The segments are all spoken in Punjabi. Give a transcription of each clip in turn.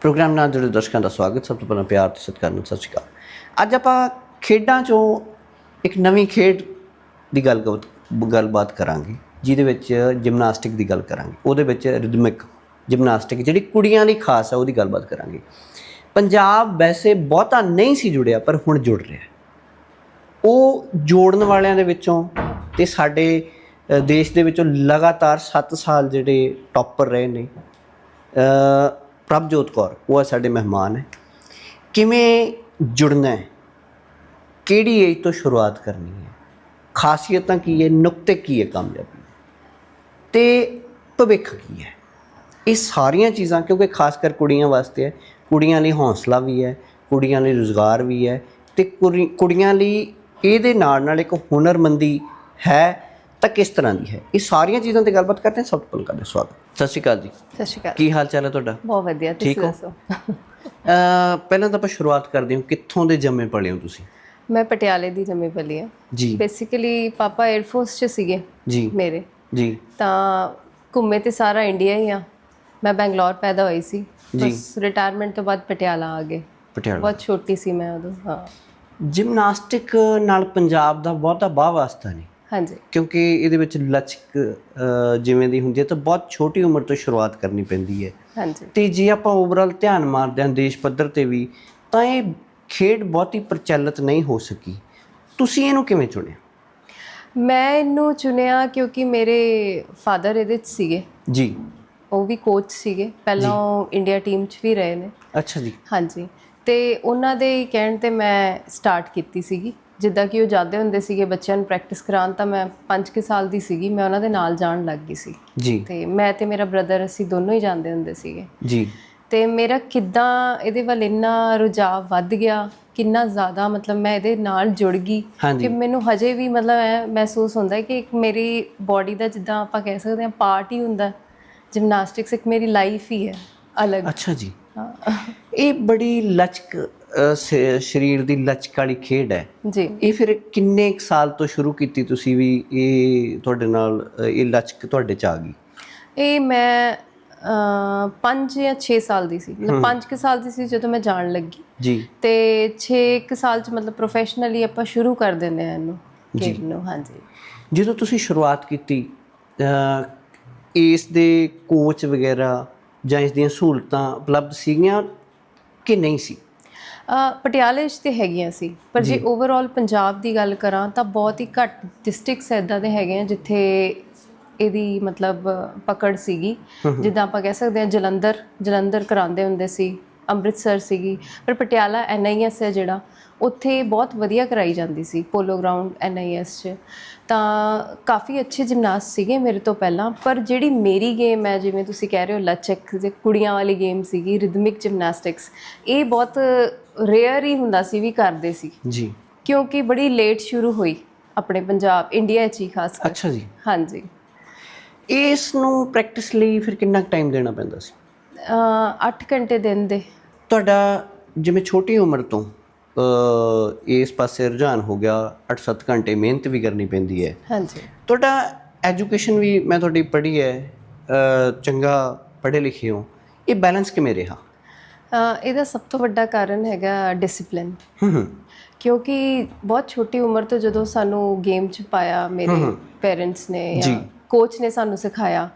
ਪ੍ਰੋਗਰਾਮ ਨਾਲ ਜੁੜੇ ਦਰਸ਼ਕਾਂ ਦਾ ਸਵਾਗਤ ਸਭ ਤੋਂ ਪਹਿਲਾਂ ਪਿਆਰ ਤੇ ਸਤਿਕਾਰ ਨਾਲ ਸਤਿ ਸ਼੍ਰੀ ਅਕਾਲ। ਅੱਜ ਆਪਾਂ ਖੇਡਾਂ 'ਚੋਂ ਇੱਕ ਨਵੀਂ ਖੇਡ ਦੀ ਗੱਲ ਗੱਲਬਾਤ ਕਰਾਂਗੇ ਜਿਹਦੇ ਵਿੱਚ ਜਿਮਨਾਸਟਿਕ ਦੀ ਗੱਲ ਕਰਾਂਗੇ। ਉਹਦੇ ਵਿੱਚ ਰਿਦਮਿਕ ਜਿਮਨਾਸਟਿਕ ਜਿਹੜੀ ਕੁੜੀਆਂ ਲਈ ਖਾਸ ਹੈ ਉਹਦੀ ਗੱਲਬਾਤ ਕਰਾਂਗੇ। ਪੰਜਾਬ ਵੈਸੇ ਬਹੁਤਾ ਨਹੀਂ ਸੀ ਜੁੜਿਆ ਪਰ ਹੁਣ ਜੁੜ ਰਿਹਾ ਉਹ ਜੋੜਨ ਵਾਲਿਆਂ ਦੇ ਵਿੱਚੋਂ ਤੇ ਸਾਡੇ ਦੇਸ਼ ਦੇ ਵਿੱਚੋਂ ਲਗਾਤਾਰ 7 ਸਾਲ ਜਿਹੜੇ ਟੌਪਰ ਰਹੇ ਨੇ ਅ, ਪ੍ਰਭਜੋਤ ਕੌਰ, ਉਹ ਹੈ ਸਾਡੇ ਮਹਿਮਾਨ ਹੈ। ਕਿਵੇਂ ਜੁੜਨਾ ਹੈ? ਕਿਹੜੀ ਏਜ ਤੋਂ ਸ਼ੁਰੂਆਤ ਕਰਨੀ ਹੈ? ਖਾਸੀਅਤਾਂ ਕੀ ਹੈ? ਨੁਕਤੇ ਕੀ ਹੈ ਕਾਮਯਾਬੀ ਤੇ ਭਵਿੱਖ ਕੀ ਹੈ? ਇਹ ਸਾਰੀਆਂ ਚੀਜ਼ਾਂ, ਕਿਉਂਕਿ ਖਾਸ ਕਰ ਕੁੜੀਆਂ ਵਾਸਤੇ ਹੈ, ਕੁੜੀਆਂ ਲਈ ਹੌਸਲਾ ਵੀ ਹੈ, ਕੁੜੀਆਂ ਲਈ ਰੁਜ਼ਗਾਰ ਵੀ ਹੈ ਤੇ ਕੁੜੀ- ਕੁੜੀਆਂ ਲਈ ਇਹਦੇ ਨਾਲ ਨਾਲ ਇੱਕ ਹੁਨਰਮੰਦੀ ਹੈ ਤਾਂ ਕਿਸ ਤਰ੍ਹਾਂ ਦੀ ਹੈ? ਇਹ ਸਾਰੀਆਂ ਚੀਜ਼ਾਂ ਤੇ ਗੱਲਬਾਤ ਕਰਦੇ ਹਾਂ ਸਭ ਤੋਂ ਪਹਿਲਾਂ ਕਰਦੇ ਹਾਂ ਸਵਾਗਤ। ਸਤਿ ਸ਼੍ਰੀ ਅਕਾਲ ਜੀ। ਸਤਿ ਸ਼੍ਰੀ ਅਕਾਲ। ਕੀ ਹਾਲ ਚਾਲ ਹੈ ਤੁਹਾਡਾ? ਬਹੁਤ ਵਧੀਆ ਤੁਸੀਂ? ਦੱਸੋ? ਅ ਪਹਿਲਾਂ ਤਾਂ ਆਪਾਂ ਸ਼ੁਰੂਆਤ ਕਰਦੇ ਹਾਂ ਕਿੱਥੋਂ ਦੇ ਜੰਮੇ ਪਲੇ ਹੋ ਤੁਸੀਂ? ਮੈਂ ਪਟਿਆਲੇ ਦੀ ਜੰਮੀ ਪਲੀ ਹਾਂ। ਜੀ। ਬੇਸਿਕਲੀ ਪਾਪਾ 에ਅਰ ਫੋਰਸ 'ਚ ਸੀਗੇ ਜੀ। ਮੇਰੇ। ਜੀ। ਤਾਂ ਘੁੰਮੇ ਤੇ ਸਾਰਾ ਇੰਡੀਆ ਹੀ ਆ ਮੈਂ ਬੰਗਲੌਰ ਪੈਦਾ ਹੋਈ ਸੀ। ਬਸ ਰਿਟਾਇਰਮੈਂਟ ਤੋਂ ਬਾਅਦ ਪਟਿਆਲਾ ਆ ਗਏ। ਪਟਿਆਲਾ। ਬਹੁਤ ਛੋਟੀ ਸੀ ਮੈਂ ਉਦੋਂ ਹਾਂ। ਜਿਮਨਾਸਟਿਕ ਨਾਲ ਪੰਜਾਬ ਦਾ ਬਹੁਤਾ ਬਾਹ ਵਾਸਤਾ ਨਹੀਂ। ਹਾਂਜੀ। ਕਿਉਂਕਿ ਇਹਦੇ ਵਿੱਚ ਲਚਕ ਜਿਵੇਂ ਦੀ ਹੁੰਦੀ ਹੈ ਤਾਂ ਬਹੁਤ ਛੋਟੀ ਉਮਰ ਤੋਂ ਸ਼ੁਰੂਆਤ ਕਰਨੀ ਪੈਂਦੀ ਹੈ। ਹਾਂਜੀ। ਤੇ ਜੇ ਆਪਾਂ ਓਵਰਆਲ ਧਿਆਨ ਮਾਰਦੇ ਹਾਂ ਦੇਸ਼ ਪੱਧਰ ਤੇ ਵੀ ਤਾਂ ਇਹ ਖੇਡ ਬਹੁਤੀ ਪ੍ਰਚਲਿਤ ਨਹੀਂ ਹੋ ਸਕੀ। ਤੁਸੀਂ ਇਹਨੂੰ ਕਿਵੇਂ ਚੁਣਿਆ? ਮੈਂ ਇਹਨੂੰ ਚੁਣਿਆ ਕਿਉਂਕਿ ਮੇਰੇ ਫਾਦਰ ਇਹਦੇ 'ਚ ਸੀਗੇ। ਜੀ। ਉਹ ਵੀ ਕੋਚ ਸੀਗੇ। ਪਹਿਲਾਂ ਉਹ ਇੰਡੀਆ ਟੀਮ 'ਚ ਵੀ ਰਹੇ ਨੇ। ਅੱਛਾ ਜੀ। ਹਾਂਜੀ। ਤੇ ਉਹਨਾਂ ਦੇ ਕਹਿਣ ਤੇ ਮੈਂ ਸਟਾਰਟ ਕੀਤੀ ਸੀਗੀ। ਜਿੱਦਾਂ ਕਿ ਉਹ ਜਾਂਦੇ ਹੁੰਦੇ ਸੀਗੇ ਬੱਚਿਆਂ ਨੂੰ ਪ੍ਰੈਕਟਿਸ ਕਰਾਉਣ ਤਾਂ ਮੈਂ 5 ਕੁ ਸਾਲ ਦੀ ਸੀਗੀ ਮੈਂ ਉਹਨਾਂ ਦੇ ਨਾਲ ਜਾਣ ਲੱਗ ਗਈ ਸੀ। ਜੀ। ਤੇ ਮੈਂ ਤੇ ਮੇਰਾ ਬ੍ਰਦਰ ਅਸੀਂ ਦੋਨੋਂ ਹੀ ਜਾਂਦੇ ਹੁੰਦੇ ਸੀਗੇ। ਜੀ। ਤੇ ਮੇਰਾ ਕਿੱਦਾਂ ਇਹਦੇ ਵੱਲ ਇੰਨਾ ਰੁਝਾਅ ਵੱਧ ਗਿਆ ਕਿੰਨਾ ਜ਼ਿਆਦਾ ਮਤਲਬ ਮੈਂ ਇਹਦੇ ਨਾਲ ਜੁੜ ਗਈ ਕਿ ਮੈਨੂੰ ਹਜੇ ਵੀ ਮਤਲਬ ਐ ਮਹਿਸੂਸ ਹੁੰਦਾ ਹੈ ਕਿ ਇੱਕ ਮੇਰੀ ਬਾਡੀ ਦਾ ਜਿੱਦਾਂ ਆਪਾਂ ਕਹਿ ਸਕਦੇ ਹਾਂ ਪਾਰਟ ਹੀ ਹੁੰਦਾ ਜਿਮਨਾਸਟਿਕਸ ਇੱਕ ਮੇਰੀ ਲਾਈਫ ਹੀ ਹੈ ਅਲੱਗ। ਅੱਛਾ ਜੀ। ਇਹ ਬੜੀ ਲਚਕ ਸਰੀਰ ਦੀ ਲਚਕ ਵਾਲੀ ਖੇਡ ਹੈ। ਜੀ। ਇਹ ਫਿਰ ਕਿੰਨੇ ਸਾਲ ਤੋਂ ਸ਼ੁਰੂ ਕੀਤੀ ਤੁਸੀਂ ਵੀ ਇਹ ਤੁਹਾਡੇ ਨਾਲ ਇਹ ਲਚਕ ਤੁਹਾਡੇ ਚ ਆ ਗਈ? ਇਹ ਮੈਂ 5 ਜਾਂ 6 ਸਾਲ ਦੀ ਸੀ। ਮਤਲਬ 5 ਕੁ ਸਾਲ ਦੀ ਸੀ ਜਦੋਂ ਮੈਂ ਜਾਣ ਲੱਗੀ। ਜੀ। ਤੇ 6 ਕੁ ਸਾਲ ਚ ਮਤਲਬ ਪ੍ਰੋਫੈਸ਼ਨਲੀ ਆਪਾਂ ਸ਼ੁਰੂ ਕਰ ਦਿੰਦੇ ਆ ਇਹਨੂੰ ਖੇਡ ਨੂੰ ਹਾਂਜੀ। ਜਦੋਂ ਤੁਸੀਂ ਸ਼ੁਰੂਆਤ ਕੀਤੀ ਇਸ ਦੇ ਕੋਚ ਵਗੈਰਾ ਜਾਂ ਇਸ ਦੀਆਂ ਸਹੂਲਤਾਂ ਉਪਲਬਧ ਸੀਗੀਆਂ ਕਿ ਨਹੀਂ ਸੀ? ਪਟਿਆਲੇ 'ਚ ਤੇ ਹੈਗੀਆਂ ਸੀ। ਪਰ ਜੇ ਓਵਰਆਲ ਪੰਜਾਬ ਦੀ ਗੱਲ ਕਰਾਂ ਤਾਂ ਬਹੁਤ ਹੀ ਘੱਟ ਡਿਸਟ੍ਰਿਕਟਸ ਐਦਾਂ ਦੇ ਹੈਗੇ ਆ ਜਿੱਥੇ ਇਹਦੀ ਮਤਲਬ ਪਕੜ ਸੀਗੀ। ਜਿੱਦਾਂ ਆਪਾਂ ਕਹਿ ਸਕਦੇ ਹਾਂ ਜਲੰਧਰ ਜਲੰਧਰ ਕਰਾਉਂਦੇ ਹੁੰਦੇ ਸੀ ਅੰਮ੍ਰਿਤਸਰ ਸੀਗੀ। ਪਰ ਪਟਿਆਲਾ ਐਨਆਈਐਸ ਹੈ ਜਿਹੜਾ ਉੱਥੇ ਬਹੁਤ ਵਧੀਆ ਕਰਾਈ ਜਾਂਦੀ ਸੀ ਪੋਲੋ ਗਰਾਊਂਡ ਐਨਆਈਐਸ 'ਚ। ਤਾਂ ਕਾਫੀ ਅੱਛੇ ਜਿਮਨਾਸਟ ਸੀਗੇ ਮੇਰੇ ਤੋਂ ਪਹਿਲਾਂ ਪਰ ਜਿਹੜੀ ਮੇਰੀ ਗੇਮ ਹੈ ਜਿਵੇਂ ਤੁਸੀਂ ਕਹਿ ਰਹੇ ਹੋ ਲਚਕ ਜੇ ਕੁੜੀਆਂ ਵਾਲੀ ਗੇਮ ਸੀਗੀ ਰਿਦਮਿਕ ਜਿਮਨਾਸਟਿਕਸ ਇਹ ਬਹੁਤ ਰੇਅਰ ਹੀ ਹੁੰਦਾ ਸੀ ਵੀ ਕਰਦੇ ਸੀ। ਜੀ। ਕਿਉਂਕਿ ਬੜੀ ਲੇਟ ਸ਼ੁਰੂ ਹੋਈ ਆਪਣੇ ਪੰਜਾਬ ਇੰਡੀਆ 'ਚ ਹੀ ਖਾਸ ਕਰ ਅੱਛਾ ਜੀ। ਹਾਂਜੀ। ਇਸ ਨੂੰ ਪ੍ਰੈਕਟਿਸ ਲਈ ਫਿਰ ਕਿੰਨਾ ਟਾਈਮ ਦੇਣਾ ਪੈਂਦਾ ਸੀ? ਅ 8 ਘੰਟੇ ਦਿਨ ਦੇ। ਤੁਹਾਡਾ ਜਿਵੇਂ ਛੋਟੀ ਉਮਰ ਤੋਂ ਅ, ਇਸ ਪਾਸੇ ਰੁਝਾਨ ਹੋ ਗਿਆ 8-7 ਘੰਟੇ ਮਿਹਨਤ ਵੀ ਕਰਨੀ ਪੈਂਦੀ ਹੈ। ਹਾਂਜੀ। ਤੁਹਾਡਾ ਐਜੂਕੇਸ਼ਨ ਵੀ ਮੈਂ ਤੁਹਾਡੀ ਪੜ੍ਹੀ ਹੈ ਅ, ਚੰਗਾ ਪੜ੍ਹੇ ਲਿਖੇ ਹੋ ਇਹ ਬੈਲੈਂਸ ਕਿਵੇਂ ਰਿਹਾ? ਇਹਦਾ ਸਭ ਤੋਂ ਵੱਡਾ ਕਾਰਨ ਹੈਗਾ ਡਿਸਪਲਿਨ ਕਿਉਂਕਿ ਬਹੁਤ ਛੋਟੀ ਉਮਰ ਤੋਂ ਜਦੋਂ ਸਾਨੂੰ ਗੇਮ 'ਚ ਪਾਇਆ ਮੇਰੇ ਪੇਰੈਂਟਸ ਨੇ ਜੀ। ਕੋਚ ਨੇ ਸਾਨੂੰ ਸਿਖਾਇਆ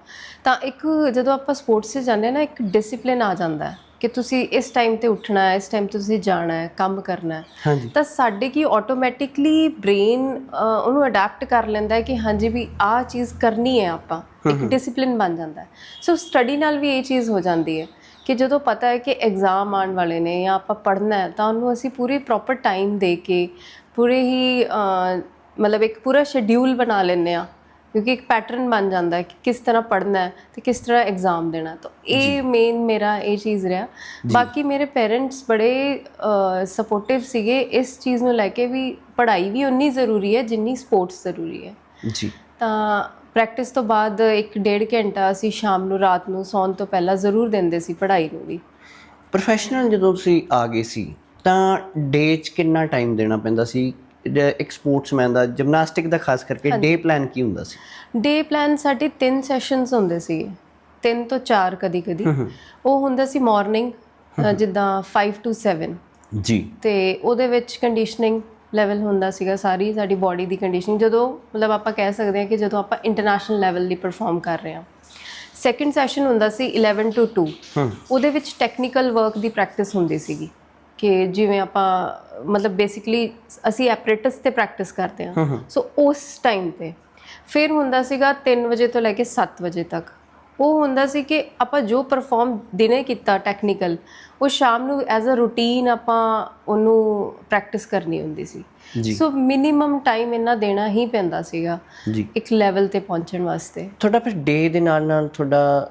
ਤਾਂ ਇੱਕ ਜਦੋਂ ਆਪਾਂ ਸਪੋਰਟਸ 'ਚ ਜਾਂਦੇ ਨਾ ਇੱਕ ਡਿਸਪਲਿਨ ਆ ਜਾਂਦਾ ਹੈ ਕਿ ਤੁਸੀਂ ਇਸ ਟਾਈਮ ਤੇ ਉੱਠਣਾ ਹੈ ਇਸ ਟਾਈਮ ਤੇ ਤੁਸੀਂ ਜਾਣਾ ਹੈ ਕੰਮ ਕਰਨਾ ਹੈ। ਤਾਂ ਸਾਡੇ ਕੀ ਆਟੋਮੈਟਿਕਲੀ ਬ੍ਰੇਨ ਉਹਨੂੰ ਅਡਾਪਟ ਕਰ ਲੈਂਦਾ ਹੈ ਕਿ ਹਾਂਜੀ ਵੀ ਆਹ ਚੀਜ਼ ਕਰਨੀ ਹੈ ਆਪਾਂ। ਇੱਕ ਡਿਸਪਲਿਨ ਬਣ ਜਾਂਦਾ ਹੈ। ਸੋ ਸਟੱਡੀ ਨਾਲ ਵੀ ਇਹ ਚੀਜ਼ ਹੋ ਜਾਂਦੀ ਹੈ। ਕਿ ਜਦੋਂ ਪਤਾ ਹੈ ਕਿ ਐਗਜ਼ਾਮ ਆਉਣ ਵਾਲੇ ਨੇ ਜਾਂ ਆਪਾਂ ਪੜ੍ਹਨਾ ਹੈ ਤਾਂ ਉਹਨੂੰ ਅਸੀਂ ਪੂਰੀ ਪ੍ਰੋਪਰ ਟਾਈਮ ਦੇ ਕੇ ਪੂਰੇ ਹੀ ਮਤਲਬ ਇੱਕ ਪੂਰਾ ਸ਼ੈਡਿਊਲ ਬਣਾ ਲੈਂਦੇ ਆ ਕਿਉਂਕਿ ਇੱਕ ਪੈਟਰਨ ਬਣ ਜਾਂਦਾ ਹੈ ਕਿ ਕਿਸ ਤਰ੍ਹਾਂ ਪੜ੍ਹਨਾ ਹੈ ਤੇ ਕਿਸ ਤਰ੍ਹਾਂ ਐਗਜ਼ਾਮ ਦੇਣਾ ਤਾਂ ਇਹ ਮੇਨ ਮੇਰਾ ਇਹ ਚੀਜ਼ ਰਿਹਾ। ਬਾਕੀ ਮੇਰੇ ਪੇਰੈਂਟਸ ਬੜੇ ਸਪੋਰਟਿਵ ਸੀਗੇ। ਇਸ ਚੀਜ਼ ਨੂੰ ਲੈ ਕੇ ਵੀ ਪੜ੍ਹਾਈ ਵੀ ਉਨੀ ਜ਼ਰੂਰੀ ਹੈ ਜਿੰਨੀ ਸਪੋਰਟਸ ਜ਼ਰੂਰੀ ਹੈ। ਜੀ। ਤਾਂ ਪ੍ਰੈਕਟਿਸ ਤੋਂ ਬਾਅਦ ਇੱਕ ਡੇਢ ਘੰਟਾ ਅਸੀਂ ਸ਼ਾਮ ਨੂੰ ਰਾਤ ਨੂੰ ਸੌਣ ਤੋਂ ਪਹਿਲਾਂ ਜ਼ਰੂਰ ਦਿੰਦੇ ਸੀ ਪੜ੍ਹਾਈ ਨੂੰ ਵੀ। ਪ੍ਰੋਫੈਸ਼ਨਲ ਜਦੋਂ ਤੁਸੀਂ ਆ ਗਏ ਸੀ ਤਾਂ ਡੇ 'ਚ ਕਿੰਨਾ ਟਾਈਮ ਦੇਣਾ ਪੈਂਦਾ ਸੀ? ਇੱਕ ਸਪੋਰਟਸਮੈਨ ਦਾ ਜਿਮਨਾਸਟਿਕ ਦਾ ਖਾਸ ਕਰਕੇ ਡੇ ਪਲਾਨ ਕੀ ਹੁੰਦਾ ਸੀ? ਡੇ ਪਲਾਨ ਸਾਡੇ ਤਿੰਨ ਸੈਸ਼ਨਸ ਹੁੰਦੇ ਸੀਗੇ ਤਿੰਨ ਤੋਂ ਚਾਰ ਕਦੀ ਕਦੀ। ਉਹ ਹੁੰਦਾ ਸੀ ਮਾਰਨਿੰਗ ਜਿੱਦਾਂ 5 ਟੂ 7 ਜੀ। ਤੇ ਉਹਦੇ ਵਿੱਚ ਕੰਡੀਸ਼ਨਿੰਗ ਲੈਵਲ ਹੁੰਦਾ ਸੀਗਾ ਸਾਰੀ ਸਾਡੀ ਬਾਡੀ ਦੀ ਕੰਡੀਸ਼ਨਿੰਗ ਜਦੋਂ ਮਤਲਬ ਆਪਾਂ ਕਹਿ ਸਕਦੇ ਹਾਂ ਕਿ ਜਦੋਂ ਆਪਾਂ ਇੰਟਰਨੈਸ਼ਨਲ ਲੈਵਲ ਲਈ ਪਰਫਾਰਮ ਕਰ ਰਹੇ ਹਾਂ। ਸੈਕੰਡ ਸੈਸ਼ਨ ਹੁੰਦਾ ਸੀ 11 ਟੂ 2 ਉਹਦੇ ਵਿੱਚ ਟੈਕਨੀਕਲ ਵਰਕ ਦੀ ਪ੍ਰੈਕਟਿਸ ਹੁੰਦੀ ਸੀਗੀ ਕਿ ਜਿਵੇਂ ਆਪਾਂ ਮਤਲਬ ਬੇਸਿਕਲੀ ਅਸੀਂ ਐਪਰੇਟਸ ਤੇ ਪ੍ਰੈਕਟਿਸ ਕਰਦੇ ਹਾਂ। ਸੋ ਉਸ ਟਾਈਮ ਤੇ। ਫਿਰ ਹੁੰਦਾ ਸੀਗਾ 3 ਵਜੇ ਤੋਂ ਲੈ ਕੇ 7 ਵਜੇ ਤੱਕ। ਉਹ ਹੁੰਦਾ ਸੀ ਕਿ ਆਪਾਂ ਜੋ ਪਰਫਾਰਮ ਦਿਨੇ ਕੀਤਾ ਟੈਕਨੀਕਲ ਉਹ ਸ਼ਾਮ ਨੂੰ ਐਜ਼ ਅ ਰੂਟੀਨ ਆਪਾਂ ਉਹਨੂੰ ਪ੍ਰੈਕਟਿਸ ਕਰਨੀ ਹੁੰਦੀ ਸੀ। ਸੋ ਮਿਨੀਮਮ ਟਾਈਮ ਇੰਨਾ ਦੇਣਾ ਹੀ ਪੈਂਦਾ ਸੀਗਾ ਇੱਕ ਲੈਵਲ ਤੇ ਪਹੁੰਚਣ ਵਾਸਤੇ। ਤੁਹਾਡਾ ਫਿਰ ਡੇ ਦੇ ਨਾਲ ਨਾਲ ਤੁਹਾਡਾ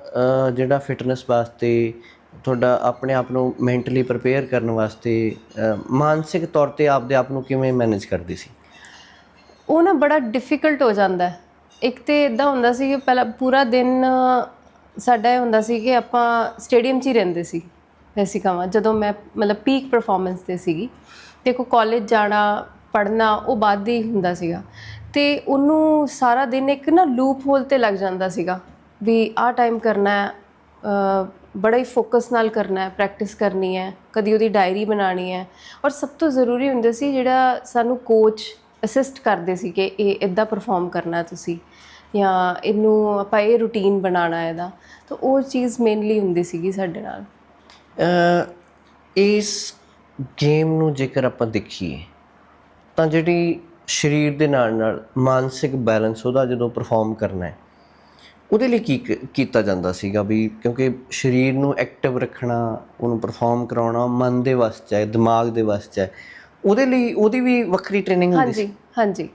ਜਿਹੜਾ ਫਿਟਨੈਸ ਵਾਸਤੇ ਤੁਹਾਡਾ ਆਪਣੇ ਆਪ ਨੂੰ ਮੈਂਟਲੀ ਪ੍ਰਪੇਅਰ ਕਰਨ ਵਾਸਤੇ ਮਾਨਸਿਕ ਤੌਰ ਤੇ ਆਪਦੇ ਆਪ ਨੂੰ ਕਿਵੇਂ ਮੈਨੇਜ ਕਰਦੀ ਸੀ? ਉਹ ਨਾ ਬੜਾ ਡਿਫਿਕਲਟ ਹੋ ਜਾਂਦਾ ਹੈ। ਇੱਕ ਤੇ ਇਦਾਂ ਹੁੰਦਾ ਸੀ ਕਿ ਪਹਿਲਾਂ ਪੂਰਾ ਦਿਨ ਸਾਡਾ ਇਹ ਹੁੰਦਾ ਸੀ ਕਿ ਆਪਾਂ ਸਟੇਡੀਅਮ 'ਚ ਹੀ ਰਹਿੰਦੇ ਸੀ ਵੈਸੇ ਕਹਾਂ ਜਦੋਂ ਮੈਂ ਮਤਲਬ ਪੀਕ ਪਰਫਾਰਮੈਂਸ ਤੇ ਸੀਗੀ ਦੇਖੋ ਕਾਲਜ ਜਾਣਾ, ਪੜ੍ਹਨਾ, ਉਹ ਬਾਅਦ ਹੀ ਹੁੰਦਾ ਸੀਗਾ। ਤੇ ਉਹਨੂੰ ਸਾਰਾ ਦਿਨ ਇੱਕ ਨਾ ਲੂਪ ਹੋਲ ਤੇ ਲੱਗ ਜਾਂਦਾ ਸੀਗਾ ਵੀ ਆਹ ਟਾਈਮ ਕਰਨਾ ਹੈ ਬੜਾ ਹੀ ਫੋਕਸ ਨਾਲ ਕਰਨਾ ਹੈ ਪ੍ਰੈਕਟਿਸ ਕਰਨੀ ਹੈ, ਕਦੀ ਉਹਦੀ ਡਾਇਰੀ ਬਣਾਉਣੀ ਹੈ। ਔਰ ਸਭ ਤੋਂ ਜ਼ਰੂਰੀ ਹੁੰਦਾ ਸੀ ਜਿਹੜਾ ਸਾਨੂੰ ਕੋਚ ਅਸਿਸਟ ਕਰਦੇ ਸੀ ਕਿ ਇਹ ਇਦਾਂ ਪਰਫਾਰਮ ਕਰਨਾ ਤੁਸੀਂ ਜਾਂ ਇਹਨੂੰ ਆਪਾਂ ਇਹ ਰੂਟੀਨ ਬਣਾਉਣਾ ਇਹਦਾ। ਤਾਂ ਉਹ ਚੀਜ਼ ਮੇਨਲੀ ਹੁੰਦੀ ਸੀਗੀ ਸਾਡੇ ਨਾਲ। ਇਸ ਗੇਮ ਨੂੰ ਜੇਕਰ ਆਪਾਂ ਦੇਖੀਏ, ਤਾਂ ਜਿਹੜੀ ਸਰੀਰ ਦੇ ਨਾਲ ਨਾਲ ਮਾਨਸਿਕ ਬੈਲੈਂਸ ਉਹਦਾ ਜਦੋਂ ਪਰਫਾਰਮ ਕਰਨਾ ਹੈ, ਉਹਦੇ ਲਈ ਕੀ ਕ- ਕੀਤਾ ਜਾਂਦਾ ਸੀਗਾ ਵੀ ਕਿਉਂਕਿ ਸਰੀਰ ਨੂੰ ਐਕਟਿਵ ਰੱਖਣਾ, ਉਹਨੂੰ ਪਰਫਾਰਮ ਕਰਾਉਣਾ, ਮਨ ਦੇ ਵਾਸਤੇ ਹੈ, ਦਿਮਾਗ ਦੇ ਵਾਸਤੇ ਹੈ ਉਹਦੇ ਲਈ ਉਹਦੀ ਵੀ ਵੱਖਰੀ ਟ੍ਰੇਨਿੰਗ ਹੁੰਦੀ ਸੀ? ਹਾਂਜੀ। ਹਾਂਜੀ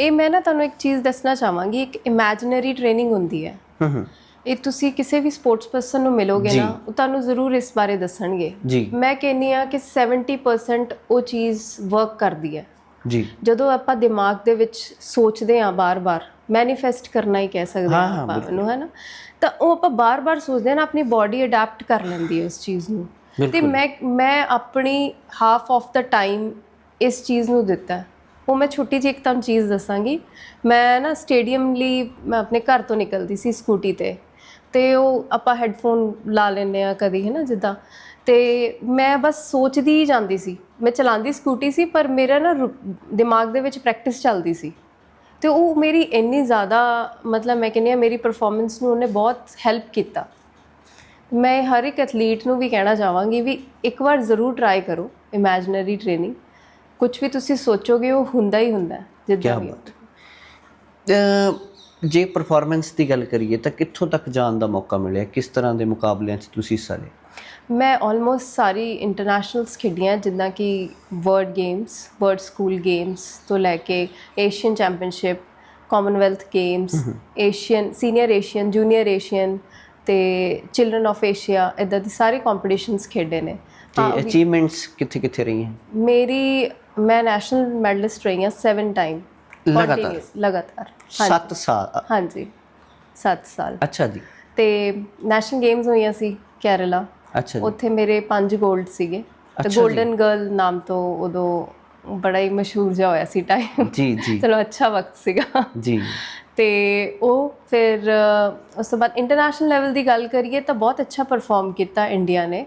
ਇਹ ਮੈਂ ਨਾ ਤੁਹਾਨੂੰ ਇੱਕ ਚੀਜ਼ ਦੱਸਣਾ ਚਾਹਾਂਗੀ ਇੱਕ ਇਮੇਜਿਨਰੀ ਟ੍ਰੇਨਿੰਗ ਹੁੰਦੀ ਹੈ। ਹੂੰ ਹੂੰ ਇਹ ਤੁਸੀਂ ਕਿਸੇ ਵੀ ਸਪੋਰਟਸ ਪਰਸਨ ਨੂੰ ਮਿਲੋਗੇ ਨਾ ਉਹ ਤੁਹਾਨੂੰ ਜ਼ਰੂਰ ਇਸ ਬਾਰੇ ਦੱਸਣਗੇ। ਜੀ। ਮੈਂ ਕਹਿੰਨੀ ਆ ਕਿ 70% ਉਹ ਚੀਜ਼ ਵਰਕ ਕਰਦੀ ਹੈ। ਜੀ। ਜਦੋਂ ਆਪਾਂ ਦਿਮਾਗ ਦੇ ਵਿੱਚ ਸੋਚਦੇ ਆ ਬਾਰ-ਬਾਰ ਮੈਨੀਫੈਸਟ ਕਰਨਾ ਹੀ ਕਹਿ ਸਕਦੇ ਹਾਂ, ਹਾਂ ਹਾਂ, ਆਪਾਂ ਇਹਨੂੰ ਹੈ ਨਾ ਤਾਂ ਉਹ ਆਪਾਂ ਬਾਰ-ਬਾਰ ਸੋਚਦੇ ਆ ਨਾ ਆਪਣੀ ਬਾਡੀ ਅਡਾਪਟ ਕਰ ਲੈਂਦੀ ਹੈ ਉਸ ਚੀਜ਼ ਨੂੰ। ਤੇ ਮੈਂ ਮੈਂ ਆਪਣੀ ਹਾਫ ਆਫ ਦਾ ਟਾਈਮ ਇਸ ਚੀਜ਼ ਨੂੰ ਦਿੱਤਾ। ਉਹ ਮੈਂ ਛੋਟੀ ਜਿਹੀ ਇੱਕ ਤੁਹਾਨੂੰ ਚੀਜ਼ ਦੱਸਾਂਗੀ। ਮੈਂ ਨਾ ਸਟੇਡੀਅਮ ਲਈ ਮੈਂ ਆਪਣੇ ਘਰ ਤੋਂ ਨਿਕਲਦੀ ਸੀ ਸਕੂਟੀ ਤੇ। ਤੇ ਉਹ ਆਪਾਂ ਹੈੱਡਫੋਨ ਲਾ ਲੈਂਦੇ ਆ ਕਦੀ, ਹੈ ਨਾ, ਜਿੱਦਾਂ। ਤੇ ਮੈਂ ਬਸ ਸੋਚਦੀ ਹੀ ਜਾਂਦੀ ਸੀ। ਮੈਂ ਚਲਾਉਂਦੀ ਸਕੂਟੀ ਸੀ, ਪਰ ਮੇਰਾ ਨਾ ਰੁ- ਦਿਮਾਗ ਦੇ ਵਿੱਚ ਪ੍ਰੈਕਟਿਸ ਚੱਲਦੀ ਸੀ। ਤੇ ਉਹ ਮੇਰੀ ਇੰਨੀ ਜ਼ਿਆਦਾ, ਮਤਲਬ ਮੈਂ ਕਹਿੰਦੀ ਆ ਮੇਰੀ ਪਰਫਾਰਮੈਂਸ ਨੂੰ ਉਹਨੇ ਬਹੁਤ ਹੈਲਪ ਕੀਤਾ। ਮੈਂ ਹਰ ਇੱਕ ਐਥਲੀਟ ਨੂੰ ਵੀ ਕਹਿਣਾ ਚਾਹਾਂਗੀ ਵੀ ਇੱਕ ਵਾਰ ਜ਼ਰੂਰ ਟਰਾਈ ਕਰੋ ਇਮੇਜਿਨਰੀ ਟ੍ਰੇਨਿੰਗ ਕੁਝ ਵੀ ਤੁਸੀਂ ਸੋਚੋਗੇ ਉਹ ਹੁੰਦਾ ਹੀ ਹੁੰਦਾ ਜਿੱਦਾਂ ਵੀ ਜੇ ਪਰਫਾਰਮੈਂਸ ਦੀ ਗੱਲ ਕਰੀਏ ਤਾਂ ਕਿੱਥੋਂ ਤੱਕ ਜਾਣ ਦਾ ਮੌਕਾ ਮਿਲਿਆ? ਕਿਸ ਤਰ੍ਹਾਂ ਦੇ ਮੁਕਾਬਲਿਆਂ 'ਚ ਤੁਸੀਂ ਹਿੱਸਾ ਲਿਆ? ਮੈਂ ਆਲਮੋਸਟ ਸਾਰੀ ਇੰਟਰਨੈਸ਼ਨਲਸ ਖੇਡੀਆਂ ਜਿੱਦਾਂ ਕਿ world games world school games ਤੋਂ ਲੈ ਕੇ Asian championship commonwealth games Asian senior Asian junior Asian ਤੇ ਚਿਲड्रन ਆਫ ਏਸ਼ੀਆ ਇਦਾਂ ਦੇ ਸਾਰੇ ਕੰਪੀਟੀਸ਼ਨਸ ਖੇਡੇ ਨੇ। ਤੇ ਅਚੀਵਮੈਂਟਸ ਕਿੱਥੇ ਕਿੱਥੇ ਰਹੀਆਂ? ਮੇਰੀ ਮੈਂ ਨੈਸ਼ਨਲ ਮੈਡਲਿਸਟ ਰਹੀ ਹਾਂ 7 ਟਾਈਮ ਲਗਾਤਾਰ? ਲਗਾਤਾਰ 7 ਸਾਲ। ਹਾਂਜੀ 7 ਸਾਲ। ਅੱਛਾ ਜੀ। ਤੇ ਨੈਸ਼ਨਲ ਗੇਮਸ ਹੋਈਆਂ ਸੀ ਕੇਰਲਾ। ਅੱਛਾ ਜੀ। ਉੱਥੇ ਮੇਰੇ 5 골ਡ ਸੀਗੇ। ਤੇ 골ਡਨ ਗਰਲ ਨਾਮ ਤੋਂ ਉਦੋਂ ਬੜਾ ਹੀ ਮਸ਼ਹੂਰ ਜਿਹਾ ਹੋਇਆ ਸੀ ਟਾਈਮ ਜੀ ਜੀ। ਚਲੋ ਅੱਛਾ ਵਕਤ ਸੀਗਾ। ਜੀ। ਤੇ ਉਹ ਫਿਰ ਉਸ ਤੋਂ ਬਾਅਦ ਇੰਟਰਨੈਸ਼ਨਲ ਲੈਵਲ ਦੀ ਗੱਲ ਕਰੀਏ ਤਾਂ ਬਹੁਤ ਅੱਛਾ ਪਰਫਾਰਮ ਕੀਤਾ ਇੰਡੀਆ ਨੇ।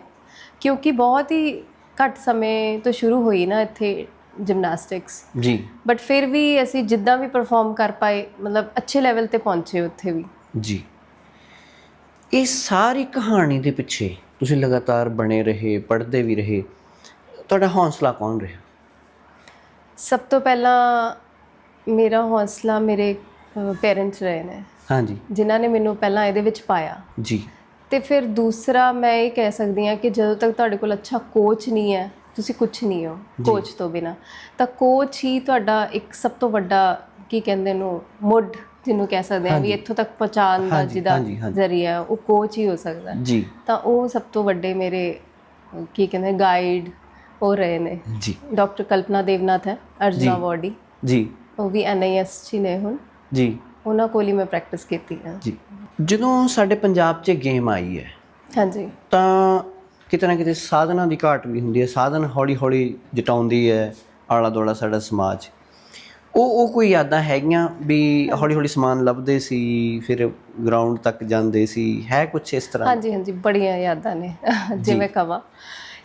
ਕਿਉਂਕਿ ਬਹੁਤ ਹੀ ਘੱਟ ਸਮੇਂ ਤੋਂ ਸ਼ੁਰੂ ਹੋਈ ਨਾ ਇੱਥੇ ਜਿਮਨਾਸਟਿਕਸ ਜੀ। ਬਟ ਫਿਰ ਵੀ ਅਸੀਂ ਜਿੱਦਾਂ ਵੀ ਪਰਫਾਰਮ ਕਰ ਪਾਏ ਮਤਲਬ ਅੱਛੇ ਲੈਵਲ ਤੇ ਪਹੁੰਚੇ ਉੱਥੇ ਵੀ। ਜੀ। ਇਹ ਸਾਰੀ ਕਹਾਣੀ ਦੇ ਪਿੱਛੇ ਤੁਸੀਂ ਲਗਾਤਾਰ ਬਣੇ ਰਹੇ ਪੜ੍ਹਦੇ ਵੀ ਰਹੇ ਤੁਹਾਡਾ ਹੌਸਲਾ ਕੌਣ ਰਿਹਾ? ਸਭ ਤੋਂ ਪਹਿਲਾਂ ਮੇਰਾ ਹੌਸਲਾ ਮੇਰੇ ਪੇਰੈਂਟਸ ਰਹੇ ਨੇ। ਹਾਂਜੀ। ਜਿਨ੍ਹਾਂ ਨੇ ਮੈਨੂੰ ਪਹਿਲਾਂ ਇਹਦੇ ਵਿੱਚ ਪਾਇਆ। ਜੀ। ਤੇ ਫਿਰ ਦੂਸਰਾ ਮੈਂ ਇਹ ਕਹਿ ਸਕਦੀ ਹਾਂ ਕਿ ਜਦੋਂ ਤੱਕ ਤੁਹਾਡੇ ਕੋਲ ਅੱਛਾ ਕੋਚ ਨਹੀਂ ਹੈ ਤੁਸੀਂ ਕੁਝ ਨਹੀਂ ਹੋ ਕੋਚ ਤੋਂ ਬਿਨਾ। ਤਾਂ ਕੋਚ ਹੀ ਤੁਹਾਡਾ ਇੱਕ ਸਭ ਤੋਂ ਵੱਡਾ ਕੀ ਕਹਿੰਦੇ ਨੂੰ ਮੁੱਢ ਜਿਹਨੂੰ ਕਹਿ ਸਕਦੇ ਹਾਂ ਵੀ ਇੱਥੋਂ ਤੱਕ ਪਹੁੰਚਾਉਣ ਦਾ ਜਿਹਦਾ। ਜ਼ਰੀਆ ਹੈ, ਉਹ ਕੋਚ ਹੀ ਹੋ ਸਕਦਾ। ਹੈ। ਜੀ। ਤਾਂ ਉਹ ਸਭ ਤੋਂ ਵੱਡੇ ਮੇਰੇ ਕੀ ਕਹਿੰਦੇ ਗਾਈਡ ਉਹ ਰਹੇ ਨੇ। ਜੀ। ਡਾਕਟਰ ਕਲਪਨਾ ਦੇਵਨਾਥ ਹੈ ਅਰਜੁਨਾ ਅਵਾਰਡੀ ਜੀ। ਉਹ ਵੀ ਐਨਆਈਐਸ ਚ ਹੀ ਨੇ ਹੁਣ। ਜੀ। ਉਹਨਾਂ ਕੋਲ ਹੀ ਮੈਂ ਪ੍ਰੈਕਟਿਸ ਕੀਤੀ ਹੈ ਜੀ। ਜਦੋਂ ਸਾਡੇ ਪੰਜਾਬ 'ਚ ਗੇਮ ਆਈ ਹੈ ਹਾਂਜੀ। ਤਾਂ ਕਿਤੇ ਨਾ ਕਿਤੇ ਸਾਧਨਾਂ ਦੀ ਘਾਟ ਵੀ ਹੁੰਦੀ ਹੈ ਸਾਧਨ ਹੌਲੀ ਹੌਲੀ ਜਟਾਉਂਦੀ ਹੈ ਆਲਾ ਦੁਆਲਾ ਸਾਡਾ ਸਮਾਜ। ਉਹ ਉਹ ਕੋਈ ਯਾਦਾਂ ਹੈਗੀਆਂ ਵੀ ਹੌਲੀ ਹੌਲੀ ਸਮਾਨ ਲੱਭਦੇ ਸੀ ਫਿਰ ਗਰਾਊਂਡ ਤੱਕ ਜਾਂਦੇ ਸੀ ਹੈ ਕੁਝ ਇਸ ਤਰ੍ਹਾਂ? ਹਾਂਜੀ ਹਾਂਜੀ ਬੜੀਆਂ ਯਾਦਾਂ ਨੇ ਜਿਵੇਂ ਕਵਾਂ।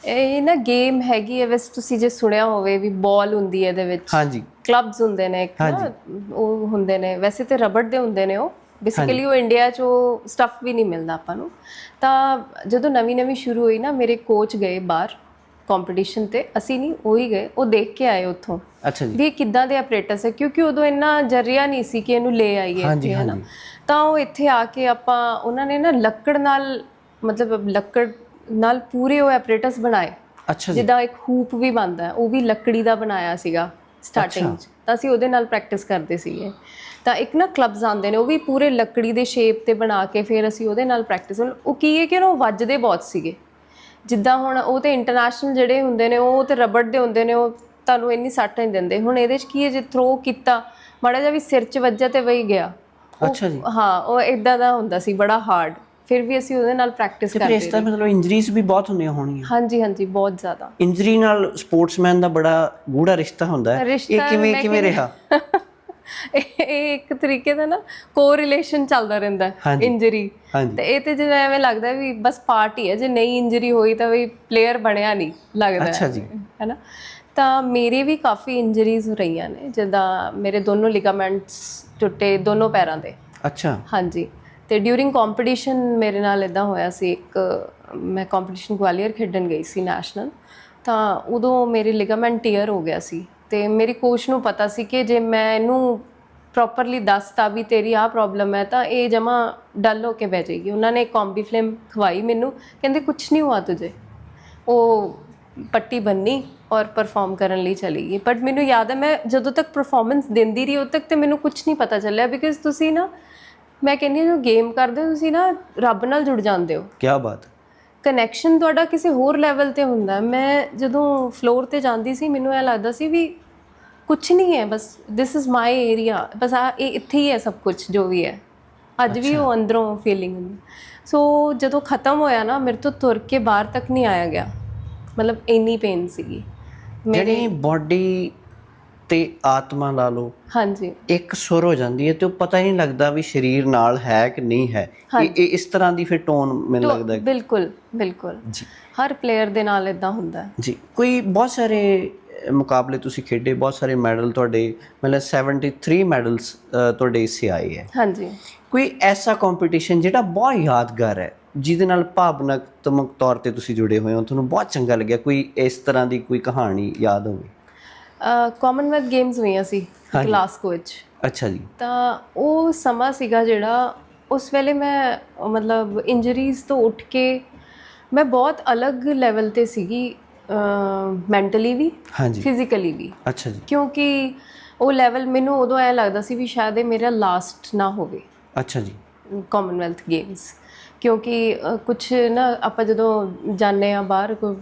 ਇਹ ਨਾ ਗੇਮ ਹੈਗੀ ਹੈ ਵੈਸੇ ਤੁਸੀਂ ਜੇ ਸੁਣਿਆ ਹੋਵੇ ਵੀ ਬਾਲ ਹੁੰਦੀ ਹੈ ਇਹਦੇ ਵਿੱਚ। ਹਾਂਜੀ। ਕਲੱਬਸ ਹੁੰਦੇ ਨੇ ਇੱਕ ਨਾ ਉਹ ਹੁੰਦੇ ਨੇ ਵੈਸੇ ਤੇ ਰਬੜ ਦੇ ਹੁੰਦੇ ਨੇ ਉਹ। ਬੇਸਿਕਲੀ ਉਹ ਇੰਡੀਆ 'ਚ ਉਹ ਸਟਫ ਵੀ ਨਹੀਂ ਮਿਲਦਾ ਆਪਾਂ ਨੂੰ। ਤਾਂ ਜਦੋਂ ਨਵੀਂ ਨਵੀਂ ਸ਼ੁਰੂ ਹੋਈ ਨਾ ਮੇਰੇ ਕੋਚ ਗਏ ਬਾਹਰ ਕੰਪੀਟੀਸ਼ਨ ਤੇ ਅਸੀਂ ਨਹੀਂ ਉਹ ਹੀ ਗਏ। ਉਹ ਦੇਖ ਕੇ ਆਏ ਉੱਥੋਂ। ਅੱਛਾ ਜੀ। ਵੀ ਇਹ ਕਿੱਦਾਂ ਦੇ ਆਪਰੇਟਰਸ ਹੈ ਕਿਉਂਕਿ ਉਦੋਂ ਇੰਨਾ ਜਰੀਆ ਨਹੀਂ ਸੀ ਕਿ ਇਹਨੂੰ ਲੈ ਆਈਏ ਹਾਂਜੀ, ਇੱਥੇ ਹੈ ਨਾ ਹਾਂਜੀ। ਤਾਂ ਉਹ ਇੱਥੇ ਆ ਕੇ ਆਪਾਂ ਉਹਨਾਂ ਨੇ ਨਾ ਲੱਕੜ ਨਾਲ ਮਤਲਬ ਲੱਕੜ ਨਾਲ ਪੂਰੇ ਉਹ ਆਪਰੇਟਰਸ ਬਣਾਏ। ਅੱਛਾ ਜੀ। ਜਿੱਦਾਂ ਇੱਕ ਹੂਪ ਵੀ ਬਣਦਾ ਹੈ, ਉਹ ਵੀ ਲੱਕੜੀ ਦਾ ਬਣਾਇਆ ਸੀਗਾ ਸਟਾਰਟਿੰਗ 'ਚ। ਤਾਂ ਅਸੀਂ ਉਹਦੇ ਨਾਲ ਪ੍ਰੈਕਟਿਸ ਕਰਦੇ ਸੀਗੇ। ਤਾਂ ਇੱਕ ਨਾ ਕਲੱਬਸ ਆਉਂਦੇ ਨੇ ਉਹ ਵੀ ਪੂਰੇ ਲੱਕੜੀ ਦੇ ਸ਼ੇਪ ਤੇ ਬਣਾ ਕੇ ਫਿਰ ਅਸੀਂ ਉਹਦੇ ਨਾਲ ਪ੍ਰੈਕਟਿਸ ਉਹ ਕੀ ਹੈ ਕਿ ਉਹ ਵੱਜਦੇ ਬਹੁਤ ਸੀਗੇ। ਜਿੱਦਾਂ ਹੁਣ ਉਹ ਤੇ ਇੰਟਰਨੈਸ਼ਨਲ ਜਿਹੜੇ ਹੁੰਦੇ ਨੇ ਉਹ ਤੇ ਰਬੜ ਦੇ ਹੁੰਦੇ ਨੇ ਉਹ ਤੁਹਾਨੂੰ ਇੰਨੀ ਸੱਟ ਨਹੀਂ ਦਿੰਦੇ। ਹੁਣ ਇਹਦੇ 'ਚ ਕੀ ਹੈ ਜੇ ਥਰੋ ਕੀਤਾ ਮਾੜਾ ਜਿਹਾ ਵੀ ਸਿਰ 'ਚ ਵੱਜਾ ਤੇ ਵਹੀ ਗਿਆ। ਅੱਛਾ ਜੀ। ਹਾਂ ਉਹ ਇਦਾਂ ਦਾ ਹੁੰਦਾ ਸੀ ਬੜਾ ਹਾਰਡ ਫਿਰ ਵੀ ਅਸੀਂ ਉਹਦੇ ਨਾਲ ਪ੍ਰੈਕਟਿਸ ਤੇ ਫਿਰ ਇਸ ਕਰਦੇ ਤਰ੍ਹਾਂ ਮਤਲਬ ਇੰਜਰੀਜ਼ ਵੀ ਬਹੁਤ ਹੁੰਦੀਆਂ ਹੋਣਗੀਆਂ। ਹਾਂਜੀ ਹਾਂਜੀ ਬਹੁਤ ਜ਼ਿਆਦਾ। ਇੰਜਰੀ ਨਾਲ ਸਪੋਰਟਸਮੈਨ ਦਾ ਬੜਾ ਗੂੜਾ ਰਿਸ਼ਤਾ ਹੁੰਦਾ ਹੈ। ਇਹ ਕਿਵੇਂ ਕਿਵੇਂ ਰਿਹਾ? ਇਹ ਇੱਕ ਤਰੀਕੇ ਦਾ ਨਾ ਕੋਰਿਲੇਸ਼ਨ ਚੱਲਦਾ ਰਹਿੰਦਾ। ਇੰਜਰੀ ਤੇ ਇਹ ਤੇ ਜਿਵੇਂ ਐਵੇਂ ਲੱਗਦਾ ਵੀ ਬਸ ਪਾਰਟ ਹੀ ਹੈ ਜੇ ਨਹੀਂ ਇੰਜਰੀ ਹੋਈ ਤਾਂ ਵੀ ਪਲੇਅਰ ਬਣਿਆ ਨਹੀਂ ਲੱਗਦਾ ਅੱਛਾ ਜੀ। ਹੈਨਾ? ਤਾਂ ਮੇਰੇ ਵੀ ਕਾਫੀ ਇੰਜਰੀਜ਼ ਰਹੀਆਂ ਨੇ ਜਿੱਦਾਂ ਮੇਰੇ ਦੋਨੋਂ ਲਿਗਾਮੈਂਟਸ ਟੁੱਟੇ ਦੋਨੋਂ ਪੈਰਾਂ ਦੇ ਅੱਛਾ। ਹਾਂਜੀ। ਤੇ ਡਿਊਰਿੰਗ ਕੰਪੀਟੀਸ਼ਨ ਮੇਰੇ ਨਾਲ ਇਦਾਂ ਹੋਇਆ ਸੀ ਇੱਕ ਮੈਂ ਕੰਪੀਟੀਸ਼ਨ ਗਵਾਲੀਅਰ ਖੇਡਣ ਗਈ ਸੀ ਨੈਸ਼ਨਲ ਤਾਂ ਉਦੋਂ ਮੇਰੇ ਲਿਗਾਮੈਂਟ ਟੀਅਰ ਹੋ ਗਿਆ ਸੀ। ਤੇ ਮੇਰੀ ਕੋਚ ਨੂੰ ਪਤਾ ਸੀ ਕਿ ਜੇ ਮੈਂ ਇਹਨੂੰ ਪ੍ਰੋਪਰਲੀ ਦੱਸਤਾ ਵੀ ਤੇਰੀ ਆਹ ਪ੍ਰੋਬਲਮ ਹੈ ਤਾਂ ਇਹ ਜਮਾ ਡਲ ਹੋ ਕੇ ਬਹਿ ਜਾਏਗੀ। ਉਹਨਾਂ ਨੇ ਕੰਬੀ ਫਲੇਮ ਖਵਾਈ ਮੈਨੂੰ, ਕਹਿੰਦੇ ਕੁਝ ਨਹੀਂ ਹੁਆ ਤੁਝੇ। ਉਹ ਪੱਟੀ ਬੰਨੀ ਔਰ ਪਰਫਾਰਮ ਕਰਨ ਲਈ ਚਲੀ ਗਈ। ਬਟ ਮੈਨੂੰ ਯਾਦ ਹੈ, ਮੈਂ ਜਦੋਂ ਤੱਕ ਪਰਫਾਰਮੈਂਸ ਦਿੰਦੀ ਰਹੀ, ਉਦੋਂ ਤੱਕ ਤੇ ਮੈਨੂੰ ਕੁਝ ਨਹੀਂ ਪਤਾ ਚੱਲਿਆ ਬਿਕਾਜ਼ ਤੁਸੀਂ ਨਾ, ਮੈਂ ਕਹਿੰਦੀ ਹਾਂ, ਜੋ ਗੇਮ ਕਰਦੇ ਹੋ, ਤੁਸੀਂ ਨਾ ਰੱਬ ਨਾਲ ਜੁੜ ਜਾਂਦੇ ਹੋ। ਕੀ ਬਾਤ। ਕਨੈਕਸ਼ਨ ਤੁਹਾਡਾ ਕਿਸੇ ਹੋਰ ਲੈਵਲ ਤੇ ਹੁੰਦਾ। ਮੈਂ ਜਦੋਂ ਫਲੋਰ ਤੇ ਜਾਂਦੀ ਸੀ ਮੈਨੂੰ ਇਹ ਲੱਗਦਾ ਸੀ ਵੀ ਕੁਝ ਨਹੀਂ ਹੈ ਬਸ ਥਿਸ ਇਜ਼ ਮਾਈ ਏਰੀਆ ਬਸ ਆ ਇਹ ਇੱਥੇ ਹੀ ਹੈ ਸਭ ਕੁਝ ਜੋ ਵੀ ਹੈ। ਅੱਜ ਵੀ ਉਹ ਅੰਦਰੋਂ ਫੀਲਿੰਗ ਹੁੰਦੀ। ਸੋ ਜਦੋਂ ਖਤਮ ਹੋਇਆ ਨਾ ਮੇਰੇ ਤੋਂ ਤੁਰ ਕੇ ਬਾਹਰ ਤੱਕ ਨਹੀਂ ਆਇਆ ਗਿਆ। ਮਤਲਬ ਇੰਨੀ ਪੇਨ ਸੀਗੀ। ਜਿਹੜੀ ਬਾਡੀ ਤੇ ਆਤਮਾ ਲਾ ਲਓ ਹਾਂਜੀ। ਇੱਕ ਸੁਰ ਹੋ ਜਾਂਦੀ ਹੈ ਤੇ ਉਹ ਪਤਾ ਹੀ ਨਹੀਂ ਲੱਗਦਾ ਵੀ ਸਰੀਰ ਨਾਲ ਹੈ ਕਿ ਨਹੀਂ ਹੈ। ਇਹ ਇਸ ਤਰ੍ਹਾਂ ਦੀ ਫਿਰ ਟੋਨ ਮੈਨੂੰ ਲੱਗਦਾ ਹੈ। ਬਿਲਕੁਲ ਬਿਲਕੁਲ। ਜੀ। ਹਰ ਪਲੇਅਰ ਦੇ ਨਾਲ ਇਦਾਂ ਹੁੰਦਾ ਜੀ। ਕੋਈ ਬਹੁਤ ਸਾਰੇ ਮੁਕਾਬਲੇ ਤੁਸੀਂ ਖੇਡੇ ਬਹੁਤ ਸਾਰੇ ਮੈਡਲ ਤੁਹਾਡੇ ਮਤਲਬ 73 ਮੈਡਲਸ ਤੁਹਾਡੇ ਇਸੇ ਆਏ ਹੈ। ਹਾਂਜੀ। ਕੋਈ ਐਸਾ ਕੰਪੀਟੀਸ਼ਨ ਜਿਹੜਾ ਬਹੁਤ ਯਾਦਗਾਰ ਹੈ ਜਿਹਦੇ ਨਾਲ ਭਾਵਨਾਤਮਕ ਤੌਰ ਤੇ ਤੁਸੀਂ ਜੁੜੇ ਹੋਏ ਹੋ ਤੁਹਾਨੂੰ ਬਹੁਤ ਚੰਗਾ ਲੱਗਿਆ ਕੋਈ ਇਸ ਤਰ੍ਹਾਂ ਦੀ ਕੋਈ ਕਹਾਣੀ ਯਾਦ ਹੋਵੇ? ਕਾਮਨਵੈਲਥ ਗੇਮਸ ਹੋਈਆਂ ਸੀ ਗਲਾਸਗੋ ਵਿੱਚ। ਅੱਛਾ ਜੀ। ਤਾਂ ਉਹ ਸਮਾਂ ਸੀਗਾ ਜਿਹੜਾ ਉਸ ਵੇਲੇ ਮੈਂ ਮਤਲਬ ਇੰਜਰੀਜ਼ ਤੋਂ ਉੱਠ ਕੇ ਮੈਂ ਬਹੁਤ ਅਲੱਗ ਲੈਵਲ ਤੇ ਸੀਗੀ ਮੈਂਟਲੀ ਵੀ ਹਾਂਜੀ। ਫਿਜ਼ੀਕਲੀ ਵੀ। ਅੱਛਾ ਜੀ। ਕਿਉਂਕਿ ਉਹ ਲੈਵਲ ਮੈਨੂੰ ਉਦੋਂ ਐ ਲੱਗਦਾ ਸੀ ਵੀ ਸ਼ਾਇਦ ਇਹ ਮੇਰਾ ਲਾਸਟ ਨਾ ਹੋਵੇ। ਅੱਛਾ ਜੀ। ਕਾਮਨਵੈਲਥ ਗੇਮਸ ਕਿਉਂਕਿ ਕੁਝ ਨਾ ਆਪਾਂ ਜਦੋਂ ਜਾਂਦੇ ਆ ਬਾਹਰ ਕੋਈ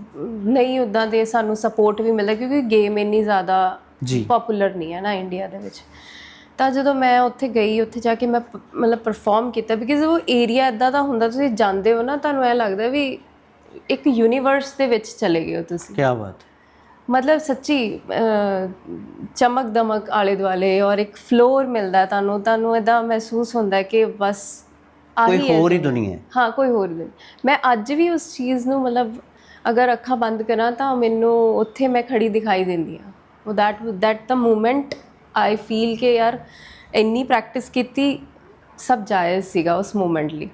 ਨਹੀਂ ਉਦਾਂ ਦੇ ਸਾਨੂੰ ਸਪੋਰਟ ਵੀ ਮਿਲਦਾ ਕਿਉਂਕਿ ਗੇਮ ਇੰਨੀ ਜ਼ਿਆਦਾ ਜੀ। ਪਪੂਲਰ ਨਹੀਂ ਹੈ ਨਾ ਇੰਡੀਆ ਦੇ ਵਿੱਚ। ਤਾਂ ਜਦੋਂ ਮੈਂ ਉੱਥੇ ਗਈ ਉੱਥੇ ਜਾ ਕੇ ਮੈਂ ਮਤਲਬ ਪਰਫਾਰਮ ਕੀਤਾ ਬਿਕਾਜ਼ ਉਹ ਏਰੀਆ ਇਦਾਂ ਦਾ ਹੁੰਦਾ ਤੁਸੀਂ ਜਾਂਦੇ ਹੋ ਨਾ ਤੁਹਾਨੂੰ ਐ ਲੱਗਦਾ ਵੀ ਇੱਕ ਯੂਨੀਵਰਸ ਦੇ ਵਿੱਚ ਚਲੇ ਗਏ ਹੋ ਤੁਸੀਂ। ਕੀ ਬਾਤ ਮਤਲਬ ਸੱਚੀ ਚਮਕ ਦਮਕ ਆਲੇ ਦੁਆਲੇ ਔਰ ਇੱਕ ਫਲੋਰ ਮਿਲਦਾ ਤੁਹਾਨੂੰ ਤੁਹਾਨੂੰ ਇਦਾਂ ਮਹਿਸੂਸ ਹੁੰਦਾ ਕਿ ਬਸ ਆਹੀ ਕੋਈ ਹੈ ਹੋਰ ਹੀ ਦੁਨੀਆ ਹੈ। ਹਾਂ ਕੋਈ ਹੋਰ ਨਹੀਂ ਮੈਂ ਅੱਜ ਵੀ ਉਸ ਚੀਜ਼ ਨੂੰ ਮਤਲਬ ਅਗਰ ਅੱਖਾਂ ਬੰਦ ਕਰਾਂ ਤਾਂ ਮੈਨੂੰ ਉੱਥੇ ਮੈਂ ਖੜੀ ਦਿਖਾਈ ਦਿੰਦੀ ਆ ਉਹ that that the moment I feel ਕਿ ਯਾਰ ਇੰਨੀ ਪ੍ਰੈਕਟਿਸ ਕੀਤੀ ਸਭ ਜਾਇਜ਼ ਸੀਗਾ ਉਸ ਮੂਮੈਂਟ ਲਈ।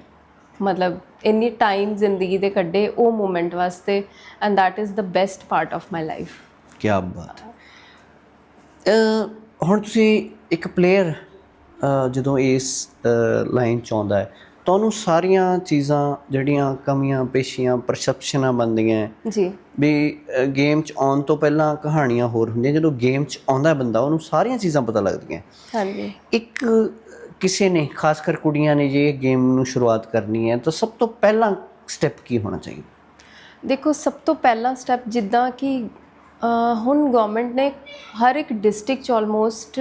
ਮਤਲਬ ਇੰਨੀ ਟਾਈਮ ਜ਼ਿੰਦਗੀ ਦੇ ਕੱਢੇ ਉਹ ਮੂਮੈਂਟ ਵਾਸਤੇ and that is the best part of my life ਕੀ ਬਾਤ। ਹੁਣ ਤੁਸੀਂ ਇੱਕ ਪਲੇਅਰ ਜਦੋਂ ਇਸ ਲਾਈਨ ਚ ਆਉਂਦਾ ਹੈ ਤਾਂ ਉਹਨੂੰ ਸਾਰੀਆਂ ਚੀਜ਼ਾਂ ਜਿਹੜੀਆਂ ਕਮੀਆਂ ਪੇਸ਼ੀਆਂ ਪਰਸੈਪਸ਼ਨਾਂ ਬਣਦੀਆਂ ਹੈ, ਜੀ। ਵੀ ਗੇਮ ਚ ਆਉਣ ਤੋਂ ਪਹਿਲਾਂ ਕਹਾਣੀਆਂ ਹੋਰ ਹੁੰਦੀਆਂ ਜਦੋਂ ਗੇਮ ਚ ਆਉਂਦਾ ਬੰਦਾ ਉਹਨੂੰ ਸਾਰੀਆਂ ਚੀਜ਼ਾਂ ਪਤਾ ਲੱਗਦੀਆਂ। ਹਾਂਜੀ। ਇੱਕ ਕਿਸੇ ਨੇ ਖਾਸ ਕਰ ਕੁੜੀਆਂ ਨੇ ਜੇ ਗੇਮ ਨੂੰ ਸ਼ੁਰੂਆਤ ਕਰਨੀ ਹੈ ਤਾਂ ਸਭ ਤੋਂ ਪਹਿਲਾਂ ਸਟੈਪ ਕੀ ਹੋਣਾ ਚਾਹੀਦਾ? ਦੇਖੋ ਸਭ ਤੋਂ ਪਹਿਲਾ ਸਟੈਪ ਜਿੱਦਾਂ ਕਿ ਹੁਣ ਗਵਰਨਮੈਂਟ ਨੇ ਹਰ ਇੱਕ ਡਿਸਟ੍ਰਿਕਟ ਚ ਆਲਮੋਸਟ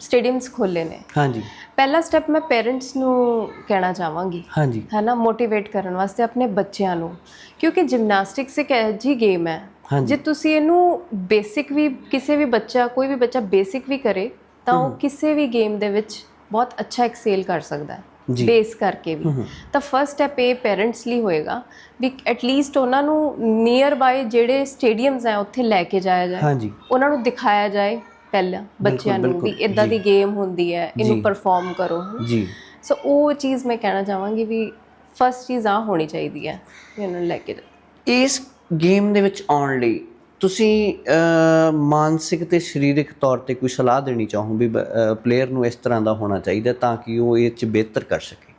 ਸਟੇਡੀਅਮਸ ਖੋਲੇ ਨੇ। ਹਾਂਜੀ। ਪਹਿਲਾ ਸਟੈਪ ਮੈਂ ਪੇਰੈਂਟਸ ਨੂੰ ਕਹਿਣਾ ਚਾਹਾਂਗੀ। ਹਾਂਜੀ। ਹੈ ਨਾ ਮੋਟੀਵੇਟ ਕਰਨ ਵਾਸਤੇ ਆਪਣੇ ਬੱਚਿਆਂ ਨੂੰ। ਕਿਉਂਕਿ ਜਿਮਨਾਸਟਿਕਸ ਇੱਕ ਇਹੋ ਜਿਹੀ ਗੇਮ ਹੈ। ਜੇ ਤੁਸੀਂ ਇਹਨੂੰ ਬੇਸਿਕ ਵੀ ਕਿਸੇ ਵੀ ਬੱਚਾ ਕੋਈ ਵੀ ਬੱਚਾ ਬੇਸਿਕ ਵੀ ਕਰੇ ਤਾਂ ਉਹ ਕਿਸੇ ਵੀ ਗੇਮ ਦੇ ਵਿੱਚ ਬਹੁਤ ਅੱਛਾ ਐਕਸੇਲ ਕਰ ਸਕਦਾ ਹੈ। ਬੇਸ ਕਰਕੇ ਵੀ। ਤਾਂ ਫਰਸਟ ਸਟੈਪ ਇਹ ਪੇਰੈਂਟਸ ਲਈ ਹੋਏਗਾ ਵੀ ਐਟ ਲੀਸਟ ਉਹਨਾਂ ਨੂੰ ਨੀਅਰ ਬਾਏ ਜਿਹੜੇ ਸਟੇਡੀਅਮਸ ਹੈ ਉੱਥੇ ਲੈ ਕੇ ਜਾਇਆ ਜਾਏ। ਹਾਂਜੀ। ਉਹਨਾਂ ਨੂੰ ਦਿਖਾਇਆ ਜਾਏ ਪਹਿਲਾਂ ਬੱਚਿਆਂ ਨੂੰ ਵੀ ਇਦਾਂ ਦੀ ਗੇਮ ਹੁੰਦੀ ਹੈ। ਇਹਨੂੰ ਪਰਫਾਰਮ ਕਰੋ। ਜੀ। ਸੋ ਉਹ ਚੀਜ਼ ਮੈਂ ਕਹਿਣਾ ਚਾਹਾਂਗੀ ਵੀ ਫਸਟ ਚੀਜ਼ ਆ ਹੋਣੀ ਚਾਹੀਦੀ ਹੈ ਵੀ ਉਹਨਾਂ ਨੂੰ ਲੈ ਕੇ। ਇਸ ਗੇਮ ਦੇ ਵਿੱਚ ਆਉਣ ਲਈ ਤੁਸੀਂ ਮਾਨਸਿਕ ਤੇ ਸਰੀਰਕ ਤੌਰ ਤੇ ਕੋਈ ਸਲਾਹ ਦੇਣੀ ਚਾਹੋ ਵੀ ਪਲੇਅਰ ਨੂੰ ਇਸ ਤਰ੍ਹਾਂ ਦਾ ਹੋਣਾ ਚਾਹੀਦਾ ਤਾਂ ਕਿ ਉਹ ਇਹ ਚ ਬਿਹਤਰ ਕਰ ਸਕੇ?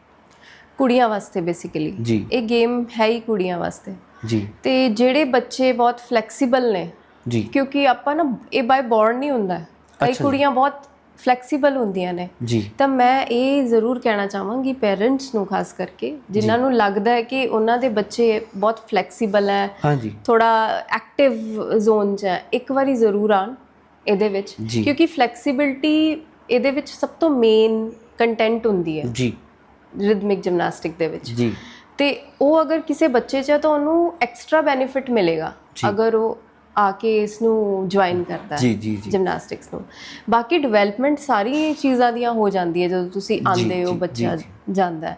ਕੁੜੀਆਂ ਵਾਸਤੇ ਬੇਸਿਕਲੀ ਇਹ ਗੇਮ ਹੈ ਹੀ ਕੁੜੀਆਂ ਵਾਸਤੇ। ਜੀ। ਤੇ ਜਿਹੜੇ ਬੱਚੇ ਬਹੁਤ ਫਲੈਕਸੀਬਲ ਨੇ ਜੀ। ਕਿਉਂਕਿ ਆਪਾਂ ਨਾ ਇਹ ਬਾਈ ਬੋਰਨ ਨਹੀਂ ਹੁੰਦਾ। ਕਈ। ਕੁੜੀਆਂ ਬਹੁਤ ਫਲੈਕਸੀਬਲ ਹੁੰਦੀਆਂ ਨੇ। ਜੀ। ਤਾਂ ਮੈਂ ਇਹ ਜ਼ਰੂਰ ਕਹਿਣਾ ਚਾਹਾਂਗੀ ਪੇਰੈਂਟਸ ਨੂੰ ਖਾਸ ਕਰਕੇ ਜਿਨ੍ਹਾਂ ਨੂੰ ਲੱਗਦਾ ਹੈ ਕਿ ਉਹਨਾਂ ਦੇ ਬੱਚੇ ਬਹੁਤ ਫਲੈਕਸੀਬਲ ਹੈ ਹਾਂਜੀ। ਥੋੜਾ ਐਕਟਿਵ ਜ਼ੋਨ 'ਚ ਹੈ। ਇੱਕ ਵਾਰੀ ਜ਼ਰੂਰ ਆਣ ਇਹਦੇ ਵਿੱਚ ਜੀ। ਕਿਉਂਕਿ ਫਲੈਕਸੀਬਿਲਟੀ ਇਹਦੇ ਵਿੱਚ ਸਭ ਤੋਂ ਮੇਨ ਕੰਟੈਂਟ ਹੁੰਦੀ ਹੈ। ਜੀ। ਰਿਦਮਿਕ ਜਿਮਨਾਸਟਿਕ ਦੇ ਵਿੱਚ। ਜੀ। ਤੇ ਉਹ ਅਗਰ ਕਿਸੇ ਬੱਚੇ 'ਚ ਹੈ ਤਾਂ ਉਹਨੂੰ ਐਕਸਟਰਾ ਬੈਨੀਫਿਟ ਮਿਲੇਗਾ। ਜੀ। ਅਗਰ ਉਹ ਆ ਕੇ ਇਸ ਨੂੰ ਜੁਆਇਨ ਕਰਦਾ ਹੈ ਜੀ ਜੀ ਜੀ। ਜਿਮਨਾਸਟਿਕਸ ਨੂੰ। ਬਾਕੀ ਡਿਵੈਲਪਮੈਂਟ ਸਾਰੀ ਚੀਜ਼ਾਂ ਦੀਆਂ ਹੋ ਜਾਂਦੀ ਹੈ ਜਦੋਂ ਤੁਸੀਂ ਆਉਂਦੇ ਹੋ ਬੱਚਾ ਜਾਂਦਾ ਹੈ।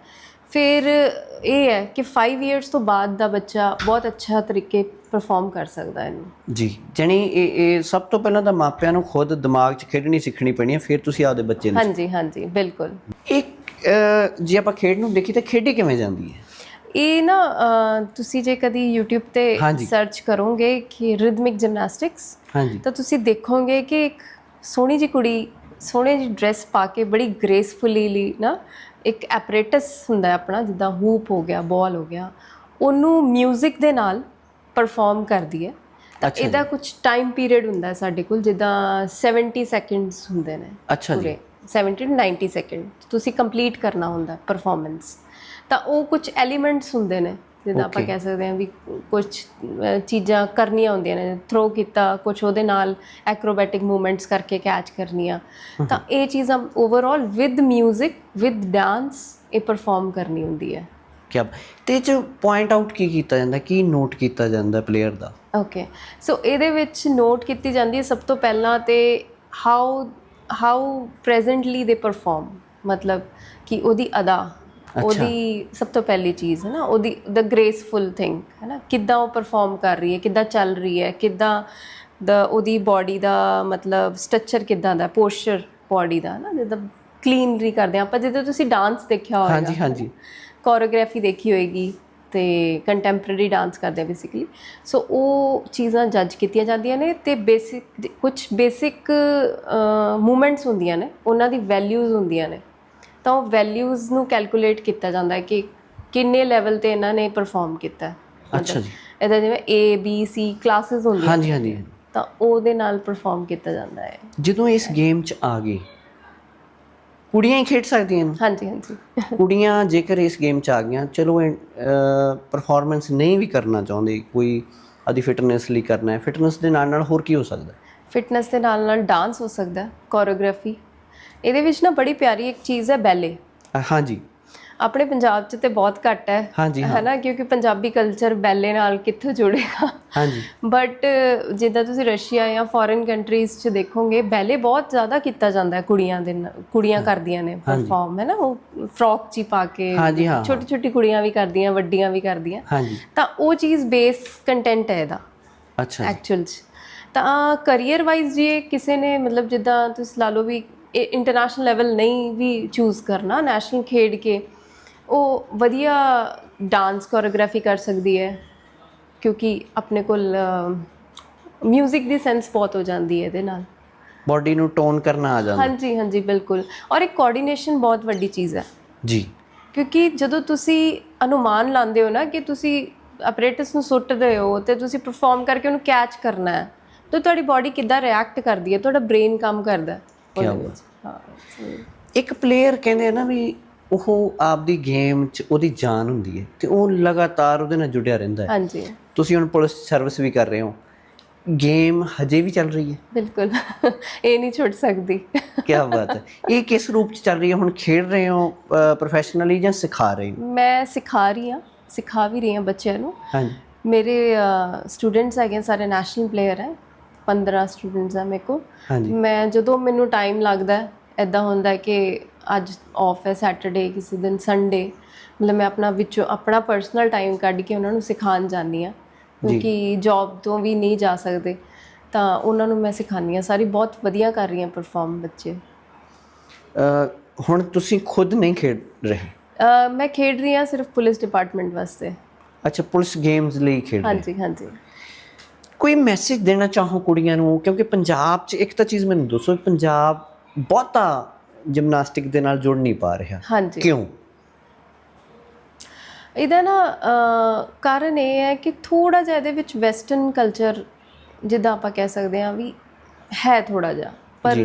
ਫਿਰ ਇਹ ਹੈ ਕਿ 5 ਇਅਰਸ ਤੋਂ ਬਾਅਦ ਦਾ ਬੱਚਾ ਬਹੁਤ ਅੱਛਾ ਤਰੀਕੇ ਪਰਫਾਰਮ ਕਰ ਸਕਦਾ ਹੈ ਇਹਨੂੰ। ਜੀ ਜਣੀ ਇਹ ਇਹ ਸਭ ਤੋਂ ਪਹਿਲਾਂ ਤਾਂ ਮਾਪਿਆਂ ਨੂੰ ਖੁਦ ਦਿਮਾਗ 'ਚ ਖੇਡਣੀ ਸਿੱਖਣੀ ਪੈਣੀ ਹੈ ਫਿਰ ਤੁਸੀਂ ਆਪਦੇ ਬੱਚੇ ਨੂੰ ਹਾਂਜੀ ਹਾਂਜੀ ਬਿਲਕੁਲ। ਇੱਕ ਜੇ ਆਪਾਂ ਖੇਡ ਨੂੰ ਦੇਖੀ ਤਾਂ ਖੇਡੀ ਕਿਵੇਂ ਜਾਂਦੀ ਹੈ? ਇਹ ਨਾ ਤੁਸੀਂ ਜੇ ਕਦੀ YouTube ਤੇ। ਸਰਚ ਕਰੋਗੇ ਕਿ ਰਿਦਮਿਕ ਜਿਮਨਾਸਟਿਕਸ ਹਾਂਜੀ ਤਾਂ ਤੁਸੀਂ ਦੇਖੋਗੇ ਕਿ ਇੱਕ ਸੋਹਣੀ ਜੀ ਕੁੜੀ ਸੋਹਣੀ ਜੀ ਡਰੈਸ ਪਾ ਕੇ ਬੜੀ ਗ੍ਰੇਸਫੁਲੀ ਨਾ ਇੱਕ ਐਪਰੇਟਸ ਹੁੰਦਾ ਹੈ ਆਪਣਾ ਜਿੱਦਾਂ ਹੂਪ ਹੋ ਗਿਆ ਬਾਲ ਹੋ ਗਿਆ ਉਹਨੂੰ 뮤직 ਦੇ ਨਾਲ ਪਰਫਾਰਮ ਕਰਦੀ ਹੈ ਤਾਂ। ਇਹਦਾ ਕੁਝ ਟਾਈਮ ਪੀਰੀਅਡ ਹੁੰਦਾ ਹੈ ਸਾਡੇ ਕੋਲ ਜਿੱਦਾਂ 70 ਸੈਕਿੰਡਸ ਹੁੰਦੇ ਨੇ ਅੱਛਾ ਜੀ 70 to 90 ਸੈਕਿੰਡ ਤੁਸੀਂ ਕੰਪਲੀਟ ਕਰਨਾ ਹੁੰਦਾ ਪਰਫਾਰਮੈਂਸ ਤਾਂ ਉਹ ਕੁਝ ਐਲੀਮੈਂਟਸ ਹੁੰਦੇ ਨੇ ਜਿੱਦਾਂ ਆਪਾਂ. ਕਹਿ ਸਕਦੇ ਹਾਂ ਵੀ ਕੁਝ ਚੀਜ਼ਾਂ ਕਰਨੀਆਂ ਹੁੰਦੀਆਂ ਨੇ ਥਰੋ ਕੀਤਾ ਕੁਝ ਉਹਦੇ ਨਾਲ ਐਕਰੋਬੈਟਿਕ ਮੂਵਮੈਂਟਸ ਕਰਕੇ ਕੈਚ ਕਰਨੀਆਂ। ਤਾਂ ਇਹ ਚੀਜ਼ਾਂ ਓਵਰਆਲ ਵਿਦ 뮤직 ਵਿਦ ਡਾਂਸ ਇਹ ਪਰਫਾਰਮ ਕਰਨੀ ਹੁੰਦੀ ਹੈ। ਕਿਆ ਤੇ ਚ ਪੁਆਇੰਟ ਆਊਟ ਕੀ ਕੀਤਾ ਜਾਂਦਾ ਕੀ ਨੋਟ ਕੀਤਾ ਜਾਂਦਾ ਪਲੇਅਰ ਦਾ? ਓਕੇ ਸੋ ਇਹਦੇ ਵਿੱਚ ਨੋਟ ਕੀਤੀ ਜਾਂਦੀ ਹੈ ਸਭ ਤੋਂ ਪਹਿਲਾਂ ਤੇ ਹਾਊ ਹਾਊ ਪ੍ਰੈਜ਼ੈਂਟਲੀ ਦੇ ਪਰਫਾਰਮ ਮਤਲਬ ਕਿ ਉਹਦੀ ਅਦਾ ਉਹਦੀ ਸਭ ਤੋਂ ਪਹਿਲੀ ਚੀਜ਼ ਹੈ ਨਾ ਉਹਦੀ ਦ ਗ੍ਰੇਸਫੁਲ ਥਿੰਗ ਹੈ ਨਾ ਕਿੱਦਾਂ ਉਹ ਪਰਫਾਰਮ ਕਰ ਰਹੀ ਹੈ ਕਿੱਦਾਂ ਚੱਲ ਰਹੀ ਹੈ ਕਿੱਦਾਂ ਦਾ ਉਹਦੀ ਬਾਡੀ ਦਾ ਮਤਲਬ ਸਟਰਕਚਰ ਕਿੱਦਾਂ ਦਾ ਪੋਸਚਰ ਬਾਡੀ ਦਾ ਨਾ ਜਿੱਦਾਂ ਕਲੀਨਰੀ ਕਰਦੇ ਆਪਾਂ ਜਿੱਦਾਂ ਤੁਸੀਂ ਡਾਂਸ ਦੇਖਿਆ ਹੋਵੇਗਾ ਹਾਂਜੀ ਹਾਂਜੀ ਕੋਰੀਓਗ੍ਰਾਫੀ ਦੇਖੀ ਹੋਏਗੀ ਤੇ ਕੰਟੈਂਪਰੇਰੀ ਡਾਂਸ ਕਰਦੇ ਆ ਬੇਸਿਕਲੀ ਸੋ ਉਹ ਚੀਜ਼ਾਂ ਜੱਜ ਕੀਤੀਆਂ ਜਾਂਦੀਆਂ ਨੇ ਤੇ ਬੇਸਿਕ ਕੁਝ ਬੇਸਿਕ ਮੂਵਮੈਂਟਸ ਹੁੰਦੀਆਂ ਨੇ ਉਹਨਾਂ ਦੀ ਵੈਲਿਊਜ਼ ਹੁੰਦੀਆਂ ਨੇ। ਤਾਂ ਉਹ ਵੈਲਿਊਜ਼ ਨੂੰ ਕੈਲਕੂਲੇਟ ਕੀਤਾ ਜਾਂਦਾ ਹੈ ਕਿ ਕਿੰਨੇ ਲੈਵਲ ਤੇ ਇਹਨਾਂ ਨੇ ਪਰਫਾਰਮ ਕੀਤਾ। ਅੱਛਾ ਜੀ। ਇਹਦਾ ਜਿਵੇਂ A B C ਕਲਾਸਿਸ ਹੁੰਦੀਆਂ ਹਾਂਜੀ ਹਾਂਜੀ। ਤਾਂ ਉਹਦੇ ਨਾਲ ਪਰਫਾਰਮ ਕੀਤਾ ਜਾਂਦਾ ਹੈ। ਜਦੋਂ ਇਸ ਗੇਮ 'ਚ ਆ ਗਏ ਕੁੜੀਆਂ ਹੀ ਖੇਡ ਸਕਦੀਆਂ ਨੇ। ਹਾਂਜੀ ਹਾਂਜੀ। ਕੁੜੀਆਂ ਜੇਕਰ ਇਸ ਗੇਮ 'ਚ ਆ ਗਈਆਂ ਚਲੋ ਪਰਫਾਰਮੈਂਸ ਨਹੀਂ ਵੀ ਕਰਨਾ ਚਾਹੁੰਦੇ ਕੋਈ ਆਦੀ ਫਿਟਨੈਸ ਲਈ ਕਰਨਾ ਹੈ ਫਿਟਨੈਸ ਦੇ ਨਾਲ ਨਾਲ ਹੋਰ ਕੀ ਹੋ ਸਕਦਾ? ਫਿਟਨੈਸ ਦੇ ਨਾਲ ਨਾਲ ਡਾਂਸ ਹੋ ਸਕਦਾ ਕੋਰੀਓਗ੍ਰਾਫੀ ਇਹਦੇ ਵਿੱਚ ਨਾ ਬੜੀ ਪਿਆਰੀ ਇੱਕ ਚੀਜ਼ ਹੈ ਬੈਲੇ ਹਾਂਜੀ। ਆਪਣੇ ਪੰਜਾਬ 'ਚ ਤੇ ਬਹੁਤ ਘੱਟ ਹੈ ਹਾਂਜੀ ਹਾਂ। ਨਾ ਕਿਉਂਕਿ ਪੰਜਾਬੀ ਕਲਚਰ ਬੈਲੇ ਨਾਲ ਕਿੱਥੋਂ ਜੁੜੇਗਾ? ਹਾਂਜੀ। ਬਟ ਜਿੱਦਾਂ ਤੁਸੀਂ ਰਸ਼ੀਆ ਜਾਂ ਫੋਰਨ ਕੰਟਰੀਜ਼ 'ਚ ਦੇਖੋਗੇ ਬੈਲੇ ਬਹੁਤ ਜ਼ਿਆਦਾ ਕੀਤਾ ਜਾਂਦਾ ਹੈ ਕੁੜੀਆਂ ਦੇ ਕੁੜੀਆਂ ਕਰਦੀਆਂ ਨੇ ਪਰਫਾਰਮ ਹੈ ਨਾ ਉਹ ਫਰੋਕ 'ਚ ਹੀ ਪਾ ਕੇ ਛੋਟੀ ਛੋਟੀ ਕੁੜੀਆਂ ਵੀ ਕਰਦੀਆਂ ਵੱਡੀਆਂ ਵੀ ਕਰਦੀਆਂ। ਹਾਂਜੀ। ਤਾਂ ਉਹ ਚੀਜ਼ ਬੇਸ ਕੰਟੈਂਟ ਹੈ ਇਹਦਾ ਅੱਛਾ ਜੀ। ਐਕਚੁਅਲ 'ਚ। ਤਾਂ ਕੈਰੀਅਰ ਵਾਈਜ਼ ਜੇ ਕਿਸੇ ਨੇ ਮਤਲਬ ਜਿੱਦਾਂ ਤੁਸੀਂ ਲਾ ਲਓ ਵੀ ਇੰਟਰਨੈਸ਼ਨਲ ਲੈਵਲ ਨਹੀਂ ਵੀ ਚੂਜ਼ ਕਰਨਾ ਨੈਸ਼ਨਲ ਖੇਡ ਕੇ ਉਹ ਵਧੀਆ ਡਾਂਸ ਕੋਰੀਓਗ੍ਰਾਫੀ ਕਰ ਸਕਦੀ ਹੈ ਕਿਉਂਕਿ ਆਪਣੇ ਕੋਲ 뮤직 ਦੀ ਸੈਂਸ ਬਹੁਤ ਹੋ ਜਾਂਦੀ ਹੈ ਇਹਦੇ ਨਾਲ। ਬਾਡੀ ਨੂੰ ਟੋਨ ਕਰਨਾ ਆ ਜਾਂਦਾ। ਹਾਂਜੀ ਹਾਂਜੀ ਬਿਲਕੁਲ। ਔਰ ਇੱਕ ਕੋਆਰਡੀਨੇਸ਼ਨ ਬਹੁਤ ਵੱਡੀ ਚੀਜ਼ ਹੈ। ਜੀ। ਕਿਉਂਕਿ ਜਦੋਂ ਤੁਸੀਂ ਅਨੁਮਾਨ ਲਾਉਂਦੇ ਹੋ ਨਾ ਕਿ ਤੁਸੀਂ ਆਪਰੇਟਸ ਨੂੰ ਸੁੱਟਦੇ ਹੋ ਤੇ ਤੁਸੀਂ ਪਰਫਾਰਮ ਕਰਕੇ ਉਹਨੂੰ ਕੈਚ ਕਰਨਾ ਹੈ ਤਾਂ ਤੁਹਾਡੀ ਬਾਡੀ ਕਿੱਦਾਂ ਰਿਐਕਟ ਕਰਦੀ ਹੈ? ਤੁਹਾਡਾ ਬ੍ਰੇਨ ਕੰਮ ਕਰਦਾ ਹੈ। ਇੱਕ ਪਲੇਅਰ ਕਹਿੰਦੇ ਨਾ ਵੀ ਉਹ ਆਪਦੀ ਗੇਮ 'ਚ ਉਹਦੀ ਜਾਨ ਹੁੰਦੀ ਹੈ ਤੇ ਉਹ ਲਗਾਤਾਰ ਉਹਦੇ ਨਾਲ ਜੁੜਿਆ ਰਹਿੰਦਾ ਹੈ। ਹਾਂਜੀ। ਤੁਸੀਂ ਹੁਣ ਪੁਲਿਸ ਸਰਵਿਸ ਵੀ ਕਰ ਰਹੇ ਹੋ। ਗੇਮ ਹਜੇ ਵੀ ਚੱਲ ਰਹੀ ਹੈ। ਬਿਲਕੁਲ। ਇਹ ਨਹੀਂ ਛੁੱਟ ਸਕਦੀ। ਕੀ ਬਾਤ ਹੈ। ਇਹ ਕਿਸ ਰੂਪ 'ਚ ਚੱਲ ਰਹੀ ਹੈ? ਹੁਣ ਖੇਡ ਰਹੇ ਹੋ ਪ੍ਰੋਫੈਸ਼ਨਲੀ ਜਾਂ ਸਿਖਾ ਰਹੇ ਹੋ? ਮੈਂ ਸਿਖਾ ਰਹੀ ਹਾਂ। ਸਿਖਾ ਵੀ ਰਹੀ ਹਾਂ ਬੱਚਿਆਂ ਨੂੰ। ਹਾਂਜੀ। ਮੇਰੇ ਸਟੂਡੈਂਟਸ ਹੈਗੇ ਸਾਰੇ ਨੈਸ਼ਨਲ ਪਲੇਅਰ ਹੈ। 15 ਸਟੂਡੈਂਟਸ ਆ ਮੇਰੇ ਹਾਂਜੀ। ਮੈਂ ਜਦੋਂ ਮੈਨੂੰ ਟਾਈਮ ਲੱਗਦਾ ਐਦਾਂ ਹੁੰਦਾ ਕਿ ਅੱਜ ਆਫ ਹੈ ਸੈਟਰਡੇ ਕਿਸੇ ਦਿਨ ਸੰਡੇ ਮਤਲਬ ਮੈਂ ਆਪਣਾ ਵਿੱਚੋਂ ਆਪਣਾ ਪਰਸਨਲ ਟਾਈਮ ਕੱਢ ਕੇ ਉਹਨਾਂ ਨੂੰ ਸਿਖਾਉਣ ਜਾਂਦੀ ਆ ਕਿਉਂਕਿ ਜੌਬ ਤੋਂ ਵੀ ਨਹੀਂ ਜਾ ਸਕਦੇ। ਤਾਂ ਉਹਨਾਂ ਨੂੰ ਮੈਂ ਸਿਖਾਉਂਦੀ ਹਾਂ। ਸਾਰੀ ਬਹੁਤ ਵਧੀਆ ਕਰ ਰਹੀਆਂ ਪਰਫਾਰਮ ਬੱਚੇ। ਅ, ਹੁਣ ਤੁਸੀਂ ਖੁਦ ਨਹੀਂ ਖੇਡ ਰਹੇ? ਮੈਂ ਖੇਡ ਰਹੀ ਹਾਂ ਸਿਰਫ ਪੁਲਿਸ ਡਿਪਾਰਟਮੈਂਟ ਵਾਸਤੇ। ਅੱਛਾ ਪੁਲਿਸ ਗੇਮਸ ਲਈ ਖੇਡ ਰਹੇ? ਹਾਂਜੀ ਹਾਂਜੀ। ਕੋਈ ਮੈਸੇਜ ਦੇਣਾ ਚਾਹੋ ਕੁੜੀਆਂ ਨੂੰ? ਕਿਉਂਕਿ ਪੰਜਾਬ 'ਚ ਇੱਕ ਤਾਂ ਚੀਜ਼ ਮੈਨੂੰ ਦੱਸੋ ਪੰਜਾਬ ਬਹੁਤਾ ਜਿਮਨਾਸਟਿਕ ਦੇ ਨਾਲ ਜੁੜ ਨਹੀਂ ਪਾ ਰਿਹਾ। ਹਾਂਜੀ। ਕਿਉਂ? ਇਹਦਾ ਨਾ ਕਾਰਨ ਇਹ ਹੈ ਕਿ ਥੋੜਾ ਜਿਹਾ ਇਹਦੇ ਵਿੱਚ ਵੈਸਟਰਨ ਕਲਚਰ ਜਿੱਦਾਂ ਆਪਾਂ ਕਹਿ ਸਕਦੇ ਹਾਂ ਵੀ ਹੈ ਥੋੜਾ ਜਿਹਾ। ਪਰ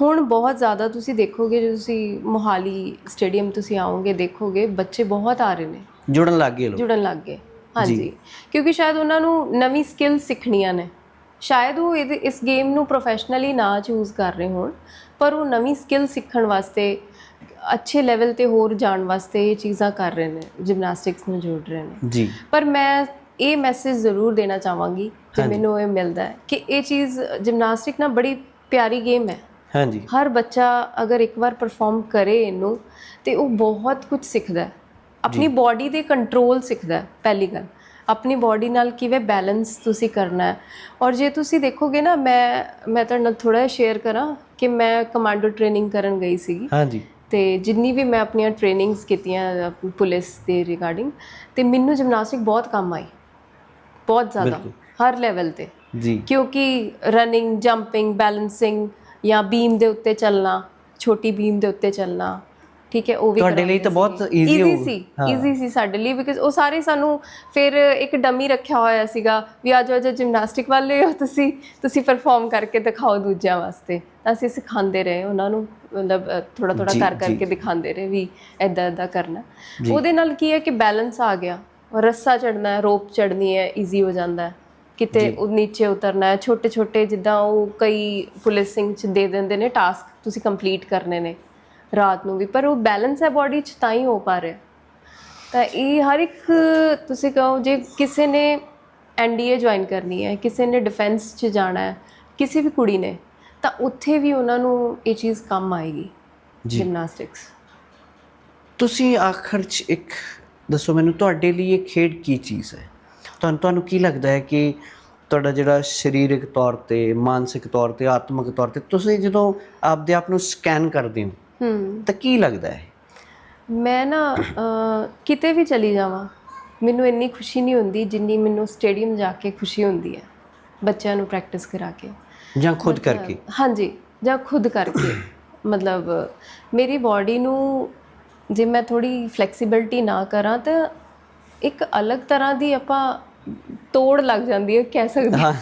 ਹੁਣ ਬਹੁਤ ਜ਼ਿਆਦਾ ਤੁਸੀਂ ਦੇਖੋਗੇ ਜੇ ਤੁਸੀਂ ਮੋਹਾਲੀ ਸਟੇਡੀਅਮ ਤੁਸੀਂ ਆਓਗੇ ਦੇਖੋਗੇ ਬੱਚੇ ਬਹੁਤ ਆ ਰਹੇ ਨੇ। ਜੁੜਨ ਲੱਗ ਗਏ ਲੋਕ। ਜੁੜਨ ਲੱਗ ਗਏ। ਹਾਂਜੀ। ਕਿਉਂਕਿ ਸ਼ਾਇਦ ਉਹਨਾਂ ਨੂੰ ਨਵੀਂ ਸਕਿੱਲ ਸਿੱਖਣੀਆਂ ਨੇ। ਸ਼ਾਇਦ ਉਹ ਇਸ ਗੇਮ ਨੂੰ ਪ੍ਰੋਫੈਸ਼ਨਲੀ ਨਾ ਚੂਜ਼ ਕਰ ਰਹੇ ਹੋਣ। ਪਰ ਉਹ ਨਵੀਂ ਸਕਿੱਲ ਸਿੱਖਣ ਵਾਸਤੇ ਅੱਛੇ ਲੈਵਲ ਤੇ ਹੋਰ ਜਾਣ ਵਾਸਤੇ ਇਹ ਚੀਜ਼ਾਂ ਕਰ ਰਹੇ ਨੇ ਜਿਮਨਾਸਟਿਕਸ ਨੂੰ ਜੋੜ ਰਹੇ ਨੇ। ਜੀ। ਪਰ ਮੈਂ ਇਹ ਮੈਸੇਜ ਜ਼ਰੂਰ ਦੇਣਾ ਚਾਹਾਂਗੀ ਕਿ ਮੈਨੂੰ ਇਹ ਮਿਲਦਾ ਹੈ ਕਿ ਇਹ ਚੀਜ਼ ਜਿਮਨਾਸਟਿਕ ਨਾ ਬੜੀ ਪਿਆਰੀ ਗੇਮ ਹੈ। ਹਾਂਜੀ। ਹਰ ਬੱਚਾ ਅਗਰ ਇੱਕ ਵਾਰ ਪਰਫਾਰਮ ਕਰੇ ਇਹਨੂੰ ਤੇ ਉਹ ਬਹੁਤ ਕੁਝ ਸਿੱਖਦਾ ਹੈ। ਆਪਣੀ ਬਾਡੀ ਦੇ ਕੰਟਰੋਲ ਸਿੱਖਦਾ ਹੈ ਪਹਿਲੀ ਗੱਲ। ਆਪਣੀ ਬਾਡੀ ਨਾਲ ਕਿਵੇਂ ਬੈਲੈਂਸ ਤੁਸੀਂ ਕਰਨਾ ਹੈ। ਔਰ ਜੇ ਤੁਸੀਂ ਦੇਖੋਗੇ ਨਾ ਮੈਂ ਮੈਂ ਤੁਹਾਡੇ ਨਾਲ ਥੋੜਾ ਸ਼ੇਅਰ ਕਰਾਂ। ਕਿ ਮੈਂ ਕਮਾਂਡੋ ਟ੍ਰੇਨਿੰਗ ਕਰਨ ਗਈ ਸੀਗੀ ਹਾਂਜੀ। ਤੇ ਜਿੰਨੀ ਵੀ ਮੈਂ ਆਪਣੀਆਂ ਟ੍ਰੇਨਿੰਗਸ ਕੀਤੀਆਂ ਪੁਲਿਸ ਦੇ ਰਿਗਾਰਡਿੰਗ ਤੇ ਮੈਨੂੰ ਜਿਮਨਾਸਟਿਕ ਬਹੁਤ ਕੰਮ ਆਈ। ਬਹੁਤ ਜ਼ਿਆਦਾ। ਹਰ ਲੈਵਲ ਤੇ। ਜੀ। ਕਿਉਂਕਿ ਰਨਿੰਗ ਜੰਪਿੰਗ ਬੈਲੈਂਸਿੰਗ ਜਾਂ ਬੀਮ ਦੇ ਉੱਤੇ ਚੱਲਣਾ ਛੋਟੀ ਬੀਮ ਦੇ ਉੱਤੇ ਚੱਲਣਾ ਠੀਕ ਹੈ ਉਹ ਵੀ ਤੁਹਾਡੇ ਲਈ ਤਾਂ ਬਹੁਤ ਈਜ਼ੀ ਹੋਊ। ਸੀ ਈਜ਼ੀ ਸੀ ਸਾਡੇ ਲਈ ਬਿਕਾਜ਼ ਉਹ ਸਾਰੇ ਸਾਨੂੰ ਫਿਰ ਇੱਕ ਡਮੀ ਰੱਖਿਆ ਹੋਇਆ ਸੀਗਾ ਵੀ ਆਜੋ ਆਜੋ ਜਿਮਨਾਸਟਿਕ ਵਾਲੇ ਹੋ ਤੁਸੀਂ ਤੁਸੀਂ ਪਰਫਾਰਮ ਕਰਕੇ ਦਿਖਾਓ ਦੂਜਿਆਂ ਵਾਸਤੇ। ਤਾਂ ਅਸੀਂ ਸਿਖਾਉਂਦੇ ਰਹੇ ਉਹਨਾਂ ਨੂੰ ਮਤਲਬ ਥੋੜਾ ਥੋੜਾ ਕਰ। ਕਰਕੇ ਦਿਖਾਉਂਦੇ ਰਹੇ ਵੀ ਐਦਾਂ ਐਦਾਂ ਕਰਨਾ। ਉਹਦੇ ਨਾਲ ਕੀ ਹੈ ਕਿ ਬੈਲੈਂਸ ਆ ਗਿਆ। ਰੱਸਾ ਚੜਨਾ ਹੈ ਰੋਪ ਚੜਨੀ ਹੈ ਈਜ਼ੀ ਹੋ ਜਾਂਦਾ ਹੈ। ਕਿਤੇ ਉਹ ਨੀਚੇ ਉਤਰਨਾ ਹੈ ਛੋਟੇ ਛੋਟੇ ਜਿੱਦਾਂ ਉਹ ਕਈ ਪੁਲਿਸਿੰਗ ਚ ਦੇ ਦਿੰਦੇ ਨੇ ਟਾਸਕ ਤੁਸੀਂ ਕੰਪਲੀਟ ਕਰਨੇ ਨੇ। ਰਾਤ ਨੂੰ ਵੀ ਪਰ ਉਹ ਬੈਲੈਂਸ ਹੈ ਬਾਡੀ ਚ ਤਾਂ ਹੀ ਹੋ ਪਾ ਰਿਹਾ। ਤਾਂ ਇਹ ਹਰ ਇੱਕ ਤੁਸੀਂ ਕਹੋ ਜੇ ਕਿਸੇ ਨੇ ਐਨਡੀਏ ਜੁਆਇਨ ਕਰਨੀ ਹੈ ਕਿਸੇ ਨੇ ਡਿਫੈਂਸ 'ਚ ਜਾਣਾ ਹੈ ਕਿਸੇ ਵੀ ਕੁੜੀ ਨੇ ਤਾਂ ਉੱਥੇ ਵੀ ਉਹਨਾਂ ਨੂੰ ਇਹ ਚੀਜ਼ ਕੰਮ ਆਏਗੀ ਜਿਮਨਾਸਟਿਕਸ ਤੁਸੀਂ ਆਖਰ 'ਚ ਇੱਕ ਦੱਸੋ ਮੈਨੂੰ ਤੁਹਾਡੇ ਲਈ ਇਹ ਖੇਡ ਕੀ ਚੀਜ਼ ਹੈ? ਤੁਹਾਨੂੰ ਤੁਹਾਨੂੰ ਕੀ ਲੱਗਦਾ ਹੈ ਕਿ ਤੁਹਾਡਾ ਜਿਹੜਾ ਸਰੀਰਕ ਤੌਰ ਤੇ ਮਾਨਸਿਕ ਤੌਰ ਤੇ ਆਤਮਿਕ ਤੌਰ ਤੇ ਤੁਸੀਂ ਜਦੋਂ ਆਪਦੇ ਆਪ ਨੂੰ ਸਕੈਨ ਕਰਦੇ ਹੋ ਹੂੰ। ਤਾਂ ਕੀ ਲੱਗਦਾ ਹੈ? ਮੈਂ ਨਾ ਕਿਤੇ ਵੀ ਚਲੀ ਜਾਵਾਂ ਮੈਨੂੰ ਇੰਨੀ ਖੁਸ਼ੀ ਨਹੀਂ ਹੁੰਦੀ ਜਿੰਨੀ ਮੈਨੂੰ ਸਟੇਡੀਅਮ ਜਾ ਕੇ ਖੁਸ਼ੀ ਹੁੰਦੀ ਹੈ ਬੱਚਿਆਂ ਨੂੰ ਪ੍ਰੈਕਟਿਸ ਕਰਾ ਕੇ। ਜਾਂ ਖੁਦ ਕਰਕੇ? ਹਾਂਜੀ ਜਾਂ ਖੁਦ ਕਰਕੇ। ਮਤਲਬ ਮੇਰੀ ਬਾਡੀ ਨੂੰ ਜੇ ਮੈਂ ਥੋੜੀ ਫਲੈਕਸੀਬਿਲਟੀ ਨਾ ਕਰਾਂ ਤਾਂ ਇੱਕ ਅਲੱਗ ਤਰ੍ਹਾਂ ਦੀ ਆਪਾਂ ਤੋੜ ਲੱਗ ਜਾਂਦੀ ਹੈ ਕਹਿ ਸਕਦੇ ਹਾਂ।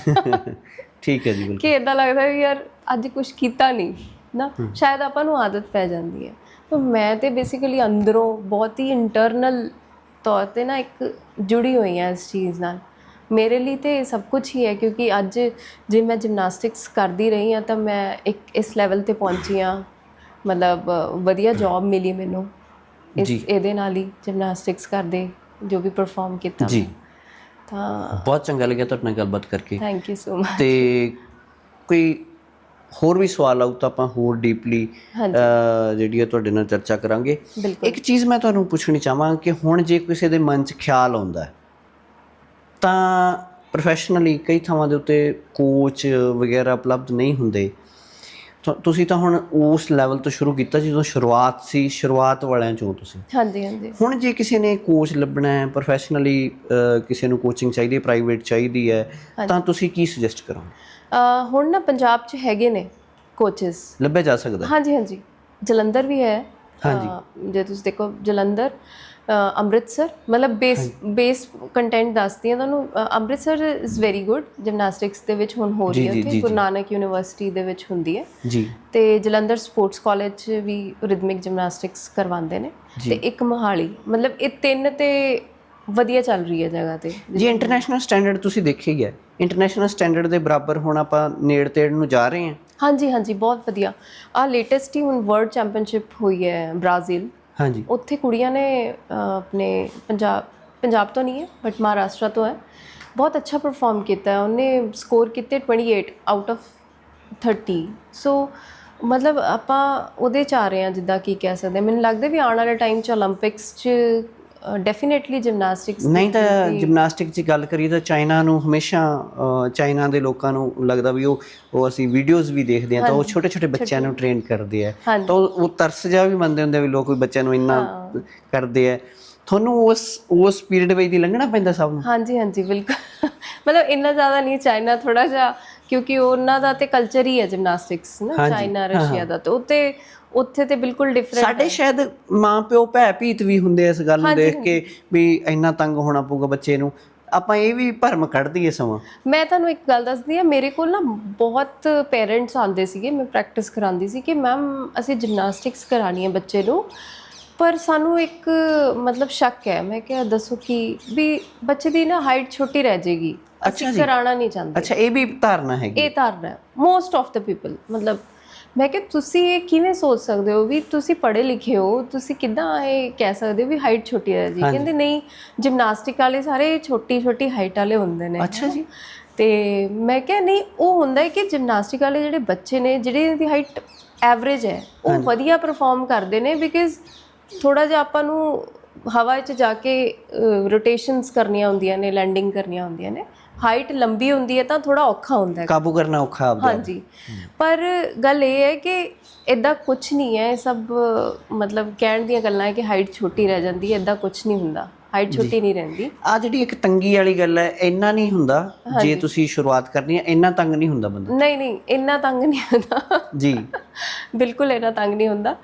ਠੀਕ ਹੈ ਜੀ ਬਿਲਕੁਲ। ਕਿ ਇਦਾਂ ਲੱਗਦਾ ਵੀ ਯਾਰ ਅੱਜ ਕੁਝ ਕੀਤਾ ਨਹੀਂ। ਨਾ ਸ਼ਾਇਦ ਆਪਾਂ ਨੂੰ ਆਦਤ ਪੈ ਜਾਂਦੀ ਹੈ। ਤਾਂ ਮੈਂ ਤੇ ਬੇਸਿਕਲੀ ਅੰਦਰੋਂ ਬਹੁਤ ਹੀ ਇੰਟਰਨਲ ਤੌਰ ਤੇ ਨਾ ਇੱਕ ਜੁੜੀ ਹੋਈ ਹਾਂ ਇਸ ਚੀਜ਼ ਨਾਲ। ਮੇਰੇ ਲਈ ਤੇ ਸਭ ਕੁਝ ਹੀ ਹੈ ਕਿਉਂਕਿ ਅੱਜ ਜੇ ਮੈਂ ਜਿਮਨਾਸਟਿਕਸ ਕਰਦੀ ਰਹੀ ਹਾਂ ਤਾਂ ਮੈਂ ਇੱਕ ਇਸ ਲੈਵਲ ਤੇ ਪਹੁੰਚੀ ਹਾਂ। ਮਤਲਬ ਵਧੀਆ ਜੌਬ ਮਿਲੀ ਮੈਨੂੰ ਇਸ। ਇਹਦੇ ਨਾਲ ਹੀ ਜਿਮਨਾਸਟਿਕਸ ਕਰਦੇ ਜੋ ਵੀ ਪਰਫਾਰਮ ਕੀਤਾ ਜੀ। ਤਾਂ ਬਹੁਤ ਚੰਗਾ ਲੱਗਿਆ ਤੁਹਾਡੇ ਨਾਲ ਗੱਲਬਾਤ ਕਰਕੇ। ਥੈਂਕ ਯੂ ਸੋ ਮਚ ਤੇ ਕੋਈ ਹੋਰ ਵੀ ਸਵਾਲ ਆਊ ਤਾਂ ਆਪਾਂ ਹੋਰ ਡੀਪਲੀ ਜਿਹੜੀ ਹੈ ਤੁਹਾਡੇ ਨਾਲ ਚਰਚਾ ਕਰਾਂਗੇ। ਇੱਕ ਚੀਜ਼ ਮੈਂ ਤੁਹਾਨੂੰ ਪੁੱਛਣੀ ਚਾਹਾਂ ਕਿ ਹੁਣ ਜੇ ਕਿਸੇ ਦੇ ਮਨ 'ਚ ਖਿਆਲ ਆਉਂਦਾ ਤਾਂ ਪ੍ਰੋਫੈਸ਼ਨਲੀ ਕਈ ਥਾਵਾਂ ਦੇ ਉੱਤੇ ਕੋਚ ਵਗੈਰਾ ਉਪਲਬਧ ਨਹੀਂ ਹੁੰਦੇ। ਤੁਸੀਂ ਤਾਂ ਹੁਣ ਉਸ ਲੈਵਲ ਤੋਂ ਸ਼ੁਰੂ ਕੀਤਾ ਜਦੋਂ ਸ਼ੁਰੂਆਤ ਸੀ ਸ਼ੁਰੂਆਤ ਵਾਲਿਆਂ ਚੋਂ ਤੁਸੀਂ। ਹਾਂਜੀ ਹਾਂਜੀ। ਹੁਣ ਜੇ ਕਿਸੇ ਨੇ ਕੋਚ ਲੱਭਣਾ ਹੈ ਪ੍ਰੋਫੈਸ਼ਨਲੀ ਕਿਸੇ ਨੂੰ ਕੋਚਿੰਗ ਚਾਹੀਦੀ ਹੈ ਪ੍ਰਾਈਵੇਟ ਚਾਹੀਦੀ ਹੈ ਤਾਂ ਤੁਸੀਂ ਕੀ ਸੁਜੈਸਟ ਕਰੋਗੇ? ਹੁਣ ਨਾ ਪੰਜਾਬ 'ਚ ਹੈਗੇ ਨੇ ਕੋਚਸ ਲੱਭਿਆ ਜਾ ਸਕਦਾ? ਹਾਂਜੀ ਹਾਂਜੀ। ਜਲੰਧਰ ਵੀ ਹੈ। ਹਾਂਜੀ। ਜੇ ਤੁਸੀਂ ਦੇਖੋ ਜਲੰਧਰ ਅੰਮ੍ਰਿਤਸਰ ਮਤਲਬ ਬੇਸ ਬੇਸ ਕੰਟੈਂਟ ਦੱਸਦੀ ਹਾਂ ਤੁਹਾਨੂੰ। Amritsar is very good gymnastics ਦੇ ਵਿੱਚ ਹੁਣ ਹੋ ਰਹੀ ਹੈ ਜੀ, ਗੁਰੂ ਨਾਨਕ ਯੂਨੀਵਰਸਿਟੀ ਦੇ ਵਿੱਚ ਹੁੰਦੀ ਹੈ। ਜੀ। ਤੇ ਜਲੰਧਰ ਸਪੋਰਟਸ ਕਾਲਜ ਵੀ ਰਿਦਮਿਕ ਜਿਮਨਾਸਟਿਕਸ ਕਰਵਾਉਂਦੇ ਨੇ। ਤੇ ਇੱਕ ਮੋਹਾਲੀ। ਮਤਲਬ ਇਹ ਤਿੰਨ ਤੇ ਵਧੀਆ ਚੱਲ ਰਹੀ ਹੈ ਜਗ੍ਹਾ ਤੇ। ਜੀ ਇੰਟਰਨੈਸ਼ਨਲ ਸਟੈਂਡਰਡ ਤੁਸੀਂ ਦੇਖਿਆ ਹੈ ਇੰਟਰਨੈਸ਼ਨਲ ਸਟੈਂਡਰਡ ਦੇ ਬਰਾਬਰ ਹੁਣ ਆਪਾਂ ਨੇੜ ਤੇੜ ਨੂੰ ਜਾ ਰਹੇ ਹਾਂ। ਹਾਂਜੀ ਹਾਂਜੀ ਬਹੁਤ ਵਧੀਆ। ਆ ਲੇਟੈਸਟ ਹੀ ਹੁਣ ਵਰਲਡ ਚੈਂਪੀਅਨਸ਼ਿਪ ਹੋਈ ਹੈ ਬ੍ਰਾਜ਼ੀਲ ਹਾਂਜੀ। ਉੱਥੇ ਕੁੜੀਆਂ ਨੇ ਆਪਣੇ ਪੰਜਾਬ ਪੰਜਾਬ ਤੋਂ ਨਹੀਂ ਹੈ ਬਟ ਮਹਾਰਾਸ਼ਟਰ ਤੋਂ ਹੈ। ਬਹੁਤ ਅੱਛਾ ਪਰਫਾਰਮ ਕੀਤਾ ਹੈ। ਉਹਨੇ ਸਕੋਰ ਕੀਤੇ 28 ਆਊਟ ਆਫ 30 ਸੋ ਮਤਲਬ ਆਪਾਂ ਉਹਦੇ ਚ ਆ ਰਹੇ ਹਾਂ ਜਿੱਦਾਂ ਕੀ ਕਹਿ ਸਕਦੇ ਮੈਨੂੰ ਲੱਗਦਾ ਵੀ ਆਉਣ ਵਾਲੇ ਟਾਈਮ ਚ 올림픽ਸ ਚ ਡੈਫੀਨਿਟਲੀ ਜਿਮਨਾਸਟਿਕਸ ਨਹੀਂ ਤਾਂ ਜਿਮਨਾਸਟਿਕ ਦੀ ਗੱਲ ਕਰੀਏ ਤਾਂ ਚਾਈਨਾ ਨੂੰ ਹਮੇਸ਼ਾ ਚਾਈਨਾ ਦੇ ਲੋਕਾਂ ਨੂੰ ਲੱਗਦਾ ਵੀ ਉਹ ਉਹ ਅਸੀਂ ਵੀਡੀਓਜ਼ ਵੀ ਦੇਖਦੇ ਆ ਤਾਂ ਉਹ ਛੋਟੇ ਛੋਟੇ ਬੱਚਿਆਂ ਨੂੰ ਟ੍ਰੇਨ ਕਰਦੇ ਆ। ਤਾਂ ਉਹ ਤਰਸ ਜਾ ਵੀ ਮੰਨਦੇ ਹੁੰਦੇ ਆ ਵੀ ਲੋਕ ਵੀ ਬੱਚਿਆਂ ਨੂੰ ਇੰਨਾ ਕਰਦੇ ਆ। ਤੁਹਾਨੂੰ ਉਸ ਉਸ ਪੀਰੀਅਡ ਵਿੱਚ ਦੀ ਲੰਘਣਾ ਪੈਂਦਾ ਸਭ ਨੂੰ? ਹਾਂਜੀ ਹਾਂਜੀ ਬਿਲਕੁਲ। ਮਤਲਬ ਇੰਨਾ ਜ਼ਿਆਦਾ ਨਹੀਂ ਚਾਈਨਾ ਥੋੜਾ ਜਿਹਾ ਕਿਉਂਕਿ ਉਹਨਾਂ ਦਾ ਤੇ ਕਲਚਰ ਹੀ ਹੈ ਜਿਮਨਾਸਟਿਕਸ ਨਾ ਚਾਈਨਾ ਰਸ਼ੀਆ ਦਾ ਤੇ ਉੱਤੇ ਉੱਥੇ ਤੇ ਬਿਲਕੁਲ ਡਿਫਰੈਂਟ ਸਾਡੇ ਸ਼ਾਇਦ ਮਾਂ ਪਿਓ ਭੈ ਭੀਤ ਵੀ ਹੁੰਦੇ ਇਸ ਗੱਲ ਨੂੰ ਦੇਖ ਕੇ ਵੀ ਇੰਨਾ ਤੰਗ ਹੋਣਾ ਪਊਗਾ ਬੱਚੇ ਨੂੰ। ਆਪਾਂ ਇਹ ਵੀ ਭਰਮ ਕੱਢ ਦਈਏ ਸਮਾਂ। ਮੈਂ ਤੁਹਾਨੂੰ ਇੱਕ ਗੱਲ ਦੱਸਦੀ ਆ ਮੇਰੇ ਕੋਲ ਨਾ ਬਹੁਤ ਪੇਰੈਂਟਸ ਆਉਂਦੇ ਸੀਗੇ ਮੈਂ ਪ੍ਰੈਕਟਿਸ ਕਰਾਉਂਦੀ ਸੀ ਕਿ ਮੈਮ ਅਸੀਂ ਜਿਮਨਾਸਟਿਕਸ ਕਰਾਣੀ ਹੈ ਬੱਚੇ ਨੂੰ ਪਰ ਸਾਨੂੰ ਇੱਕ ਮਤਲਬ ਸ਼ੱਕ ਹੈ ਮੈਂ ਕਿਹਾ ਦੱਸੋ ਕਿ ਵੀ ਬੱਚੇ ਦੀ ਨਾ ਹਾਈਟ ਛੋਟੀ ਰਹਿ ਜਾਏਗੀ ਅਸੀਂ ਕਰਾਉਣਾ ਨਹੀਂ ਚਾਹੁੰਦੇ। ਅੱਛਾ ਇਹ ਵੀ ਧਾਰਨਾ ਹੈਗੀ। ਇਹ ਧਾਰਨਾ ਹੈ। ਮੋਸਟ ਆਫ ਦਾ ਪੀਪਲ ਮਤਲਬ ਮੈਂ ਕਿ ਤੁਸੀਂ ਇਹ ਕਿਵੇਂ ਸੋਚ ਸਕਦੇ ਹੋ ਵੀ ਤੁਸੀਂ ਪੜ੍ਹੇ ਲਿਖੇ ਹੋ ਤੁਸੀਂ ਕਿੱਦਾਂ ਇਹ ਕਹਿ ਸਕਦੇ ਹੋ ਵੀ ਹਾਈਟ ਛੋਟੀ ਹੈ ਜੀ? ਕਹਿੰਦੇ ਨਹੀਂ ਜਿਮਨਾਸਟਿਕ ਵਾਲੇ ਸਾਰੇ ਛੋਟੀ ਛੋਟੀ ਹਾਈਟ ਵਾਲੇ ਹੁੰਦੇ ਨੇ। ਅੱਛਾ ਜੀ। ਤੇ ਮੈਂ ਕਿਹਾ ਨਹੀਂ ਉਹ ਹੁੰਦਾ ਹੈ ਕਿ ਜਿਮਨਾਸਟਿਕ ਵਾਲੇ ਜਿਹੜੇ ਬੱਚੇ ਨੇ ਜਿਹੜੇ ਦੀ ਹਾਈਟ ਐਵਰੇਜ ਹੈ ਉਹ ਵਧੀਆ ਪਰਫਾਰਮ ਕਰਦੇ ਨੇ ਬਿਕਾਜ਼ ਥੋੜਾ ਜਿਹਾ ਆਪਾਂ ਨੂੰ ਹਵਾ 'ਚ ਜਾ ਕੇ ਰੋਟੇਸ਼ਨਸ ਕਰਨੀਆਂ ਹੁੰਦੀਆਂ ਨੇ ਲੈਂਡਿੰਗ ਕਰਨੀਆਂ ਹੁੰਦੀਆਂ ਨੇ। ਹਾਈਟ ਲੰਬੀ ਹੁੰਦੀ ਹੈ ਤਾਂ ਥੋੜਾ ਔਖਾ ਹੁੰਦਾ ਹੈ। ਕਾਬੂ ਕਰਨਾ ਔਖਾ ਆਪਦਾ। ਹਾਂਜੀ। ਪਰ ਗੱਲ ਇਹ ਹੈ ਕਿ ਇਦਾਂ ਕੁਝ ਨਹੀਂ ਹੈ ਇਹ ਸਭ ਮਤਲਬ ਕਹਿਣ ਦੀਆਂ ਗੱਲਾਂ ਹੈ ਕਿ ਹਾਈਟ ਛੋਟੀ ਰਹਿ ਜਾਂਦੀ ਹੈ ਇਦਾਂ ਕੁਝ ਨਹੀਂ ਹੁੰਦਾ। ਹਾਈਟ ਛੋਟੀ ਨਹੀਂ ਰਹਿੰਦੀ। ਆ ਜਿਹੜੀ ਇੱਕ ਤੰਗੀ ਵਾਲੀ ਗੱਲ ਹੈ ਇੰਨਾ ਨਹੀਂ ਹੁੰਦਾ ਜੇ ਤੁਸੀਂ ਸ਼ੁਰੂਆਤ ਕਰਨੀ ਹੈ ਇੰਨਾ ਤੰਗ ਨਹੀਂ ਹੁੰਦਾ ਬੰਦਾ। ਨਹੀਂ ਨਹੀਂ ਇੰਨਾ ਤੰਗ ਨਹੀਂ ਹੁੰਦਾ। ਜੀ। ਬਿਲਕੁਲ ਇੰਨਾ ਤੰਗ ਨਹੀਂ ਹੁੰਦਾ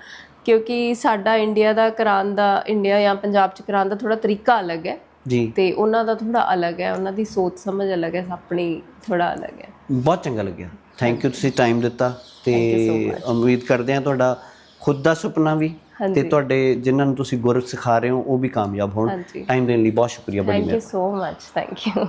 ਕਿਉਂਕਿ ਸਾਡਾ ਇੰਡੀਆ ਦਾ ਕਰਾਉਣ ਦਾ ਇੰਡੀਆ ਜਾਂ ਪੰਜਾਬ ਚ ਕਰਾਉਣ ਦਾ ਥੋੜਾ ਤਰੀਕਾ ਅਲੱਗ ਹੈ। ਜੀ। ਤੇ ਉਹਨਾਂ ਦਾ ਥੋੜਾ ਅਲੱਗ ਹੈ ਉਹਨਾਂ ਦੀ ਸੋਚ ਸਮਝ ਅਲੱਗ ਹੈ ਆਪਣੀ ਥੋੜਾ ਅਲੱਗ ਹੈ। ਬਹੁਤ ਚੰਗਾ ਲੱਗਿਆ। ਥੈਂਕ ਯੂ ਤੁਸੀਂ ਟਾਈਮ ਦਿੱਤਾ ਤੇ ਉਮੀਦ ਕਰਦੇ ਹਾਂ ਤੁਹਾਡਾ ਖੁਦ ਦਾ ਸੁਪਨਾ ਵੀ ਤੇ ਤੁਹਾਡੇ ਜਿਨ੍ਹਾਂ ਨੂੰ ਤੁਸੀਂ ਗੁਰ ਸਿਖਾ ਰਹੇ ਹੋ ਉਹ ਵੀ ਕਾਮਯਾਬ ਹੋਣ। ਟਾਈਮ ਦੇਣ ਲਈ ਬਹੁਤ ਸ਼ੁਕਰੀਆ ਬੜੀ thank you so much thank you